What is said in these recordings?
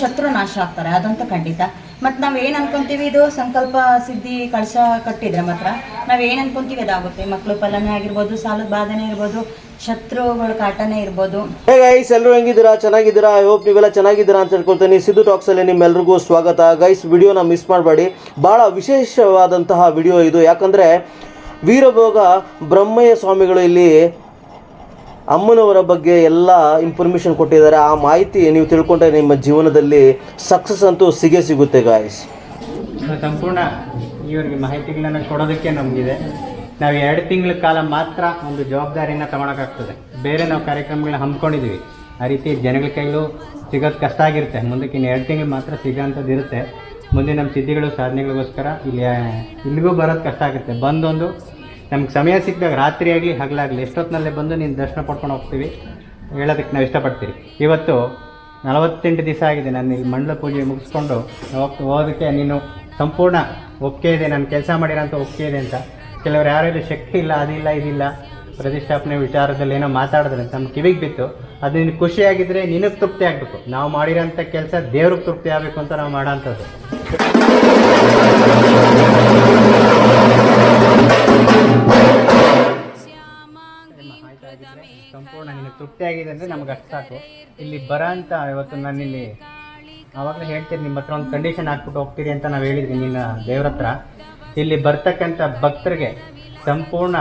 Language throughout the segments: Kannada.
ಶತ್ರು ನಾಶ ಆಗ್ತಾರೆ, ಅದಂತೂ ಖಂಡಿತ. ಮತ್ತು ನಾವು ಏನು ಅನ್ಕೊಂತೀವಿ ಇದು? ಸಂಕಲ್ಪ, ಸಿದ್ಧಿ, ಕಳಶ ಕಟ್ಟಿದ್ರೆ ಮಾತ್ರ ನಾವು ಏನು ಅನ್ಕೊಂತೀವಿ ಅದಾಗುತ್ತೆ. ಮಕ್ಕಳು ಪಲನೆ ಆಗಿರ್ಬೋದು, ಸಾಲದ ಬಾಧನೆ ಇರ್ಬೋದು, ಶತ್ರುಗಳ ಕಾಟನೇ ಇರ್ಬೋದು. ಗೈಸ್ ಎಲ್ಲರೂ ಹೆಂಗಿದ್ದೀರಾ? ಚೆನ್ನಾಗಿದ್ದೀರಾ? ಐ ಹೋಪ್ ನೀವೆಲ್ಲ ಚೆನ್ನಾಗಿದ್ದೀರಾ ಅಂತ ಹೇಳ್ಕೊಳ್ತೀನಿ ಸಿದ್ದು ಟಾಕ್ಸಲ್ಲಿ ನಿಮ್ಮೆಲ್ಲರಿಗೂ ಸ್ವಾಗತ. ಗೈಸ್ ವಿಡಿಯೋನ ಮಿಸ್ ಮಾಡಬೇಡಿ. ಭಾಳ ವಿಶೇಷವಾದಂತಹ ವಿಡಿಯೋ ಇದು. ಯಾಕಂದರೆ ವೀರಭೋಗ ಬ್ರಹ್ಮಯ್ಯ ಸ್ವಾಮಿಗಳು ಇಲ್ಲಿ ಅಮ್ಮನವರ ಬಗ್ಗೆ ಎಲ್ಲ ಇನ್ಫಾರ್ಮೇಷನ್ ಕೊಟ್ಟಿದ್ದಾರೆ. ಆ ಮಾಹಿತಿ ನೀವು ತಿಳ್ಕೊಂಡ್ರೆ ನಿಮ್ಮ ಜೀವನದಲ್ಲಿ ಸಕ್ಸಸ್ ಅಂತೂ ಸಿಗೇ ಸಿಗುತ್ತೆ ಗಾಯ್ಸ್ ಸಂಪೂರ್ಣ ಇವರಿಗೆ ಮಾಹಿತಿಗಳನ್ನು ಕೊಡೋದಕ್ಕೆ ನಮಗಿದೆ. ನಾವು ಎರಡು ತಿಂಗಳ ಕಾಲ ಮಾತ್ರ ಒಂದು ಜವಾಬ್ದಾರಿಯನ್ನು ತಗೊಳಕ್ಕಾಗ್ತದೆ. ಬೇರೆ ನಾವು ಕಾರ್ಯಕ್ರಮಗಳನ್ನ ಹಮ್ಮಿಕೊಂಡಿದ್ದೀವಿ ಆ ರೀತಿ ಜನಗಳ ಕೈಲೂ ಸಿಗೋದು ಕಷ್ಟ ಆಗಿರುತ್ತೆ. ಮುಂದಕ್ಕೆ ಇನ್ನು ಎರಡು ತಿಂಗಳು ಮಾತ್ರ ಸಿಗೋಂಥದ್ದು ಇರುತ್ತೆ. ಮುಂದೆ ನಮ್ಮ ಸಿದ್ಧಿಗಳು, ಸಾಧನೆಗಳಿಗೋಸ್ಕರ ಇಲ್ಲಿ ಇಲ್ಲಿಗೂ ಬರೋದು ಕಷ್ಟ ಆಗುತ್ತೆ. ಬಂದೊಂದು ನಮ್ಗೆ ಸಮಯ ಸಿಕ್ಕಿದಾಗ ರಾತ್ರಿ ಆಗಲಿ ಹಗಲಾಗಲಿ ಎಷ್ಟೊತ್ತಿನಲ್ಲೇ ಬಂದು ನೀನು ದರ್ಶನ ಪಡ್ಕೊಂಡು ಹೋಗ್ತೀವಿ ಹೇಳೋದಕ್ಕೆ ನಾವು ಇಷ್ಟಪಡ್ತೀವಿ ಇವತ್ತು ನಲವತ್ತೆಂಟು ದಿವಸ ಆಗಿದೆ, ನಾನು ಇಲ್ಲಿ ಮಂಡಲ ಪೂಜೆ ಮುಗಿಸ್ಕೊಂಡು ಹೋಗ್ತಾ ಹೋಗೋದಕ್ಕೆ ನೀನು ಸಂಪೂರ್ಣ ಒಪ್ಪಿಗೆ ಇದೆ, ನಾನು ಕೆಲಸ ಮಾಡಿರೋಂಥ ಒಪ್ಪಿಗೆ ಇದೆ ಅಂತ. ಕೆಲವರು ಯಾರು ಶಕ್ತಿ ಇಲ್ಲ ಅದಿಲ್ಲ ಇದಿಲ್ಲ ಪ್ರತಿಷ್ಠಾಪನೆ ವಿಚಾರದಲ್ಲಿ ಏನೋ ಮಾತಾಡಿದ್ರೆ ನಮ್ಮ ಕಿವಿಗೆ ಬಿತ್ತು. ಅದು ನಿನಗೆ ಖುಷಿಯಾಗಿದ್ದರೆ ನಿನಗೆ ತೃಪ್ತಿ ಆಗಬೇಕು. ನಾವು ಮಾಡಿರೋಂಥ ಕೆಲಸ ದೇವ್ರಿಗೆ ತೃಪ್ತಿ ಆಗಬೇಕು ಅಂತ ನಾವು ಮಾಡೋಂಥದ್ದು ಸಂಪೂರ್ಣ ನಿನಗೆ ತೃಪ್ತಿ ಆಗಿದೆ ಅಂದರೆ ನಮ್ಗೆ ಅಷ್ಟು ಸಾಕು. ಇಲ್ಲಿ ಬರ ಅಂತ ಇವತ್ತು ನಾನು ಇಲ್ಲಿ ಆವಾಗಲೇ ಹೇಳ್ತೀನಿ ನಿಮ್ಮ ಹತ್ರ ಒಂದು ಕಂಡೀಷನ್ ಹಾಕ್ಬಿಟ್ಟು ಹೋಗ್ತೀರಿ ಅಂತ ನಾವು ಹೇಳಿದ್ವಿ ನಿನ್ನ ದೇವ್ರ ಹತ್ರ. ಇಲ್ಲಿ ಬರ್ತಕ್ಕಂಥ ಭಕ್ತರಿಗೆ ಸಂಪೂರ್ಣ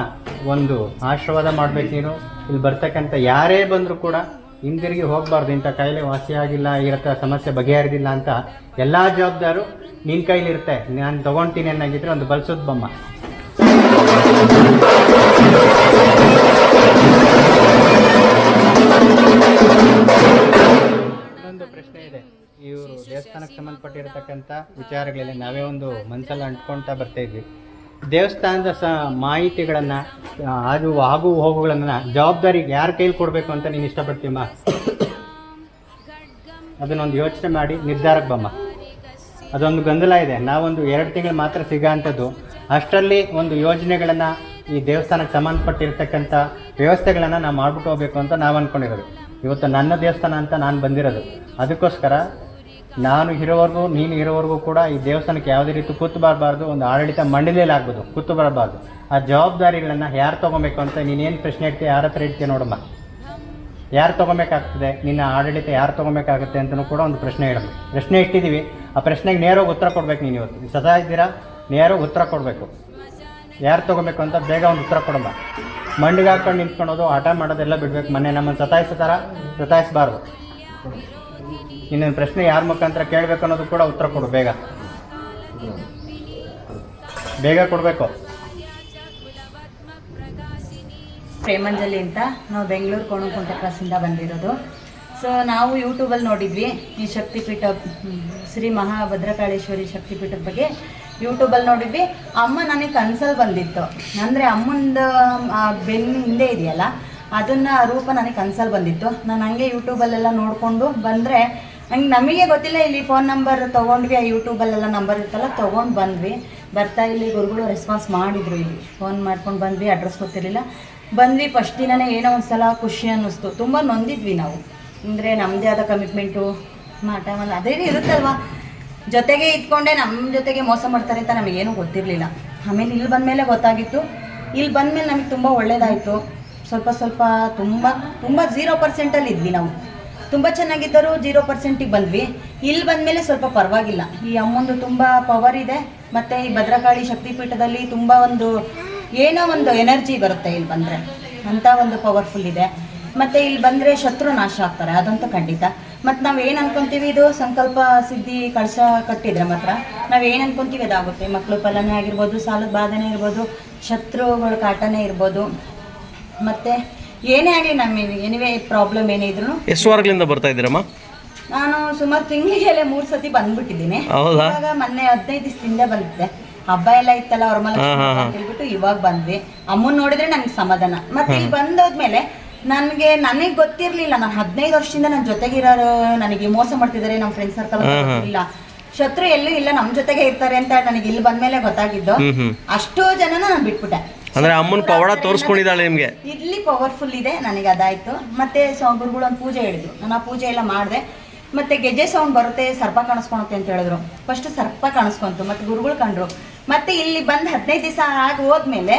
ಒಂದು ಆಶೀರ್ವಾದ ಮಾಡ್ಬೇಕು ನೀನು. ಇಲ್ಲಿ ಬರ್ತಕ್ಕಂಥ ಯಾರೇ ಬಂದರೂ ಕೂಡ ಹಿಂದಿರುಗಿ ಹೋಗಬಾರ್ದು. ಇಂಥ ಕಾಯಿಲೆ ವಾಸಿಯಾಗಿಲ್ಲ ಇರತ್ತ ಸಮಸ್ಯೆ ಬಗೆಹರಿದಿಲ್ಲ ಅಂತ ಎಲ್ಲ ಜವಾಬ್ದಾರು ನಿನ್ನ ಕೈಲಿರುತ್ತೆ. ನಾನು ತೊಗೊಳ್ತೀನಿ ಅನ್ನಂಗಿದ್ರೆ ಒಂದು ಬಲ್ಸೋದು ಬೊಮ್ಮ. ಇವರು ದೇವಸ್ಥಾನಕ್ಕೆ ಸಂಬಂಧಪಟ್ಟಿರತಕ್ಕಂಥ ವಿಚಾರಗಳಲ್ಲಿ ನಾವೇ ಒಂದು ಮನಸ್ಸಲ್ಲಿ ಅಂಟ್ಕೊಳ್ತಾ ಬರ್ತಾ ಇದ್ವಿ ದೇವಸ್ಥಾನದ ಸ ಮಾಹಿತಿಗಳನ್ನು ಅದು ಆಗು ಹೋಗುಗಳನ್ನು ಜವಾಬ್ದಾರಿ ಯಾರ ಕೈಲಿ ಕೊಡಬೇಕು ಅಂತ ನೀನು ಇಷ್ಟಪಡ್ತೀಮ್ಮ ಅದನ್ನೊಂದು ಯೋಚನೆ ಮಾಡಿ ನಿರ್ಧಾರಕ್ಕೆ ಬಮ್ಮ. ಅದೊಂದು ಗೊಂದಲ ಇದೆ. ನಾವೊಂದು ಎರಡು ತಿಂಗಳು ಮಾತ್ರ ಸಿಗೋಂಥದ್ದು ಅಷ್ಟರಲ್ಲಿ ಒಂದು ಯೋಜನೆಗಳನ್ನು ಈ ದೇವಸ್ಥಾನಕ್ಕೆ ಸಂಬಂಧಪಟ್ಟಿರ್ತಕ್ಕಂಥ ವ್ಯವಸ್ಥೆಗಳನ್ನು ನಾವು ಮಾಡ್ಬಿಟ್ಟು ಹೋಗ್ಬೇಕು ಅಂತ ನಾವು ಅಂದ್ಕೊಂಡಿರೋದು ಇವತ್ತು ನನ್ನ ದೇವಸ್ಥಾನ ಅಂತ ನಾನು ಬಂದಿರೋದು. ಅದಕ್ಕೋಸ್ಕರ ನಾನು ಇರೋವರೆಗೂ, ನೀನು ಇರೋವರೆಗೂ ಕೂಡ ಈ ದೇವಸ್ಥಾನಕ್ಕೆ ಯಾವುದೇ ರೀತಿ ಕೂತು ಬರಬಾರ್ದು, ಒಂದು ಆಡಳಿತ ಮಂಡಳಿಯಲ್ಲಿ ಆಗ್ಬೋದು, ಕೂತು ಬರಬಾರ್ದು. ಆ ಜವಾಬ್ದಾರಿಗಳನ್ನು ಯಾರು ತೊಗೊಬೇಕು ಅಂತ ನೀನೇನು ಪ್ರಶ್ನೆ ಇಡ್ತೀಯ, ಯಾರ ಹತ್ರ ಇಡ್ತೀಯ ನೋಡಮ್ಮ. ಯಾರು ತೊಗೊಬೇಕಾಗ್ತದೆ, ನಿನ್ನ ಆಡಳಿತ ಯಾರು ತೊಗೊಬೇಕಾಗುತ್ತೆ ಅಂತಲೂ ಕೂಡ ಒಂದು ಪ್ರಶ್ನೆ ಇಡೋದು ಪ್ರಶ್ನೆ ಇಟ್ಟಿದ್ದೀವಿ, ಆ ಪ್ರಶ್ನೆಗೆ ನೇರವಾಗಿ ಉತ್ತರ ಕೊಡ್ಬೇಕು ನೀನು ಇವತ್ತು. ಸದಾ ಇದ್ದೀರಾ? ನೇರವಾಗಿ ಉತ್ತರ ಕೊಡಬೇಕು. ಯಾರು ತೊಗೊಬೇಕು ಅಂತ ಬೇಗ ಒಂದು ಉತ್ತರ ಕೊಡಮ್ಮ. ಮಂಡಿಗೆ ಹಾಕೊಂಡು ನಿಂತ್ಕೊಳೋದು, ಆಟ ಮಾಡೋದೆಲ್ಲ ಬಿಡ್ಬೇಕು, ಮೊನ್ನೆ ನಮ್ಮನ್ನು ಸತಾಯಿಸೋ ಥರ ಸತಾಯಿಸಬಾರ್ದು. ಇನ್ನೊಂದು ಪ್ರಶ್ನೆ ಯಾರ ಮುಖಾಂತರ ಕೇಳಬೇಕು ಅನ್ನೋದು ಕೂಡ ಉತ್ತರ ಕೊಡು, ಬೇಗ. ಬೇಗ ಕೊಡಬೇಕು. ಪ್ರೇಮಂಜಲಿ ಅಂತ. ನಾವು ಬೆಂಗಳೂರು ಕೋಣಂಕುಂಟ ಕ್ರಾಸಿಂದ ಬಂದಿರೋದು. ಸೊ ನಾವು ಯೂಟ್ಯೂಬಲ್ಲಿ ನೋಡಿದ್ವಿ ಈ ಶಕ್ತಿಪೀಠ ಶ್ರೀ ಮಹಾಭದ್ರಕಾಳೇಶ್ವರಿ ಶಕ್ತಿಪೀಠದ ಬಗ್ಗೆ. ಯೂಟ್ಯೂಬಲ್ಲಿ ನೋಡಿದ್ವಿ, ಅಮ್ಮ ನನಗೆ ಕನ್ಸಲ್ಲಿ ಬಂದಿತ್ತು. ಅಂದರೆ ಅಮ್ಮಂದು ಬೆನ್ನು ಹಿಂದೆ ಇದೆಯಲ್ಲ ಅದನ್ನ ರೂಪ ನನಗೆ ಕನ್ಸಲ್ಲಿ ಬಂದಿತ್ತು. ನಾನು ಹಂಗೆ ಯೂಟ್ಯೂಬಲ್ಲೆಲ್ಲ ನೋಡಿಕೊಂಡು ಬಂದರೆ ಹಂಗೆ ನಮಗೆ ಗೊತ್ತಿಲ್ಲ ಇಲ್ಲಿ ಫೋನ್ ನಂಬರ್ ತೊಗೊಂಡ್ವಿ, ಆ ಯೂಟ್ಯೂಬಲ್ಲೆಲ್ಲ ನಂಬರ್ ಇತ್ತಲ್ಲ, ತೊಗೊಂಡು ಬಂದ್ವಿ. ಬರ್ತಾ ಇಲ್ಲಿ ಗುರುಗಳು ರೆಸ್ಪಾನ್ಸ್ ಮಾಡಿದ್ರು ಇಲ್ಲಿ. ಫೋನ್ ಮಾಡ್ಕೊಂಡು ಬಂದ್ವಿ ಅಡ್ರೆಸ್ ಗೊತ್ತಿರಲಿಲ್ಲ. ಬಂದ್ವಿ ಫಸ್ಟ್ ದಿನನೇ ಏನೋ ಒಂದು ಸಲ ಖುಷಿ ಅನ್ನಿಸ್ತು. ತುಂಬ ನೊಂದಿದ್ವಿ ನಾವು. ಅಂದರೆ ನಮ್ಮದೇ ಆದ ಕಮಿಟ್ಮೆಂಟು ಮಾಟ ಅದೇ ಇರುತ್ತಲ್ವಾ? ಜೊತೆಗೆ ಇದ್ಕೊಂಡೆ ನಮ್ಮ ಜೊತೆಗೆ ಮೋಸ ಮಾಡ್ತಾರೆ ಅಂತ ನಮಗೇನು ಗೊತ್ತಿರಲಿಲ್ಲ. ಆಮೇಲೆ ಇಲ್ಲಿ ಬಂದಮೇಲೆ ಗೊತ್ತಾಗಿತ್ತು. ಇಲ್ಲಿ ಬಂದಮೇಲೆ ನಮಗೆ ತುಂಬ ಒಳ್ಳೇದಾಯಿತು. ಸ್ವಲ್ಪ ಸ್ವಲ್ಪ ತುಂಬ ತುಂಬ ಝೀರೋ ಪರ್ಸೆಂಟಲ್ಲಿ ಇದ್ವಿ ನಾವು. ತುಂಬ ಚೆನ್ನಾಗಿದ್ದರೂ ಜೀರೋ ಪರ್ಸೆಂಟಿಗೆ ಬಂದ್ವಿ. ಇಲ್ಲಿ ಬಂದಮೇಲೆ ಸ್ವಲ್ಪ ಪರವಾಗಿಲ್ಲ. ಈ ಅಮ್ಮಂದು ತುಂಬ ಪವರ್ ಇದೆ. ಮತ್ತು ಈ ಭದ್ರಕಾಳಿ ಶಕ್ತಿಪೀಠದಲ್ಲಿ ತುಂಬ ಒಂದು, ಏನೋ ಒಂದು ಎನರ್ಜಿ ಬರುತ್ತೆ ಇಲ್ಲಿ ಬಂದರೆ. ಅಂಥ ಒಂದು ಪವರ್ಫುಲ್ ಇದೆ. ಮತ್ತು ಇಲ್ಲಿ ಬಂದರೆ ಶತ್ರು ನಾಶ ಆಗ್ತಾರೆ. ಅದಂತೂ ಖಂಡಿತ. ಮತ್ತು ನಾವು ಏನು ಅನ್ಕೊಂತೀವಿ ಇದು? ಸಂಕಲ್ಪ ಸಿದ್ಧಿ ಕಳಶ ಕಟ್ಟಿದ್ರೆ ಮಾತ್ರ. ನಾವು ಏನು ಅನ್ಕೊಂತೀವಿ ಅದಾಗುತ್ತೆ. ಮಕ್ಕಳು ಪಲನೇ ಆಗಿರ್ಬೋದು, ಸಾಲದ ಬಾಧನೆ ಇರ್ಬೋದು, ಶತ್ರುಗಳ ಕಾಟನೇ ಇರ್ಬೋದು. ಮತ್ತು ಏನೇ ಆಗಲಿ ನಮ್ಮ ಎನಿವೇ ಪ್ರಾಬ್ಲಮ್ ಏನೇ ಇದ್ರು ಎಷ್ಟು ವಾರಗಳಿಂದ ಬರ್ತಾ ಇದ್ದೀರಮ್ಮ? ನಾನು ಸುಮಾರು ತಿಂಗಳಿಗೆಲ್ಲ ಮೂರು ಸತಿ ಬಂದ್ಬಿಟ್ಟಿದ್ದೀನಿ. ಹೌದಾ? ಇವಾಗ ಮೊನ್ನೆ ಹದಿನೈದು ದಿವಸದಿಂದ ಬಂದಿದ್ದೆ ಹಬ್ಬ ಎಲ್ಲ ಇತ್ತಲ್ಲ ಅವ್ರ ಮನೆ ಹೇಳ್ಬಿಟ್ಟು ಇವಾಗ ಬಂದ್ವಿ. ಅಮ್ಮನ್ ನೋಡಿದ್ರೆ ನನಗೆ ಸಮಾಧಾನ. ಮತ್ತೆ ಇಲ್ಲಿ ಬಂದೋದ್ಮೇಲೆ ನನಗೆ ನನಗೆ ಗೊತ್ತಿರ್ಲಿಲ್ಲ ನಾನು ಹದಿನೈದು ವರ್ಷದಿಂದ ನನ್ನ ಜೊತೆಗಿರೋರು ನನಗೆ ಮೋಸ ಮಾಡ್ತಿದ್ದಾರೆ ನಮ್ಮ ಫ್ರೆಂಡ್ಸ್ ಸರ್ಕಲ್ ಇಲ್ಲ ಶತ್ರು ಎಲ್ಲೂ ಇಲ್ಲ ನಮ್ಮ ಜೊತೆಗೆ ಇರ್ತಾರೆ ಅಂತ ನನಗೆ ಇಲ್ಲಿ ಬಂದ್ಮೇಲೆ ಗೊತ್ತಾಗಿದ್ದು. ಅಷ್ಟೋ ಜನನ ನಾನು ಬಿಟ್ಬಿಟ್ಟೆ. ಅಂದ್ರೆ ಅಮ್ಮನ ಪವಾಡ ತೋರಿಸ್ಕೊಂಡಿದ್ದಾಳೆ ನಿಮ್ಗೆ? ಇಲ್ಲಿ ಪವರ್ಫುಲ್ ಇದೆ, ನನಗೆ ಅದಾಯ್ತು. ಮತ್ತೆ ಗುರುಗಳು ಒಂದು ಪೂಜೆ ಹೇಳಿದ್ರು. ನಾನು ಆ ಪೂಜೆ ಎಲ್ಲ ಮಾಡಿದೆ. ಮತ್ತೆ ಗೆಜ್ಜೆ ಸೌಂಡ್ ಬರುತ್ತೆ, ಸರ್ಪ ಕಾಣಿಸ್ಕೊಳುತ್ತೆ ಅಂತ ಹೇಳಿದ್ರು. ಫಸ್ಟ್ ಸರ್ಪ ಕಾಣಿಸ್ಕೊಂತು, ಮತ್ತೆ ಗುರುಗಳು ಕಂಡ್ರು. ಮತ್ತೆ ಇಲ್ಲಿ ಬಂದ್ ಹದಿನೈದು ದಿವಸ ಆಗಿ ಹೋದ್ಮೇಲೆ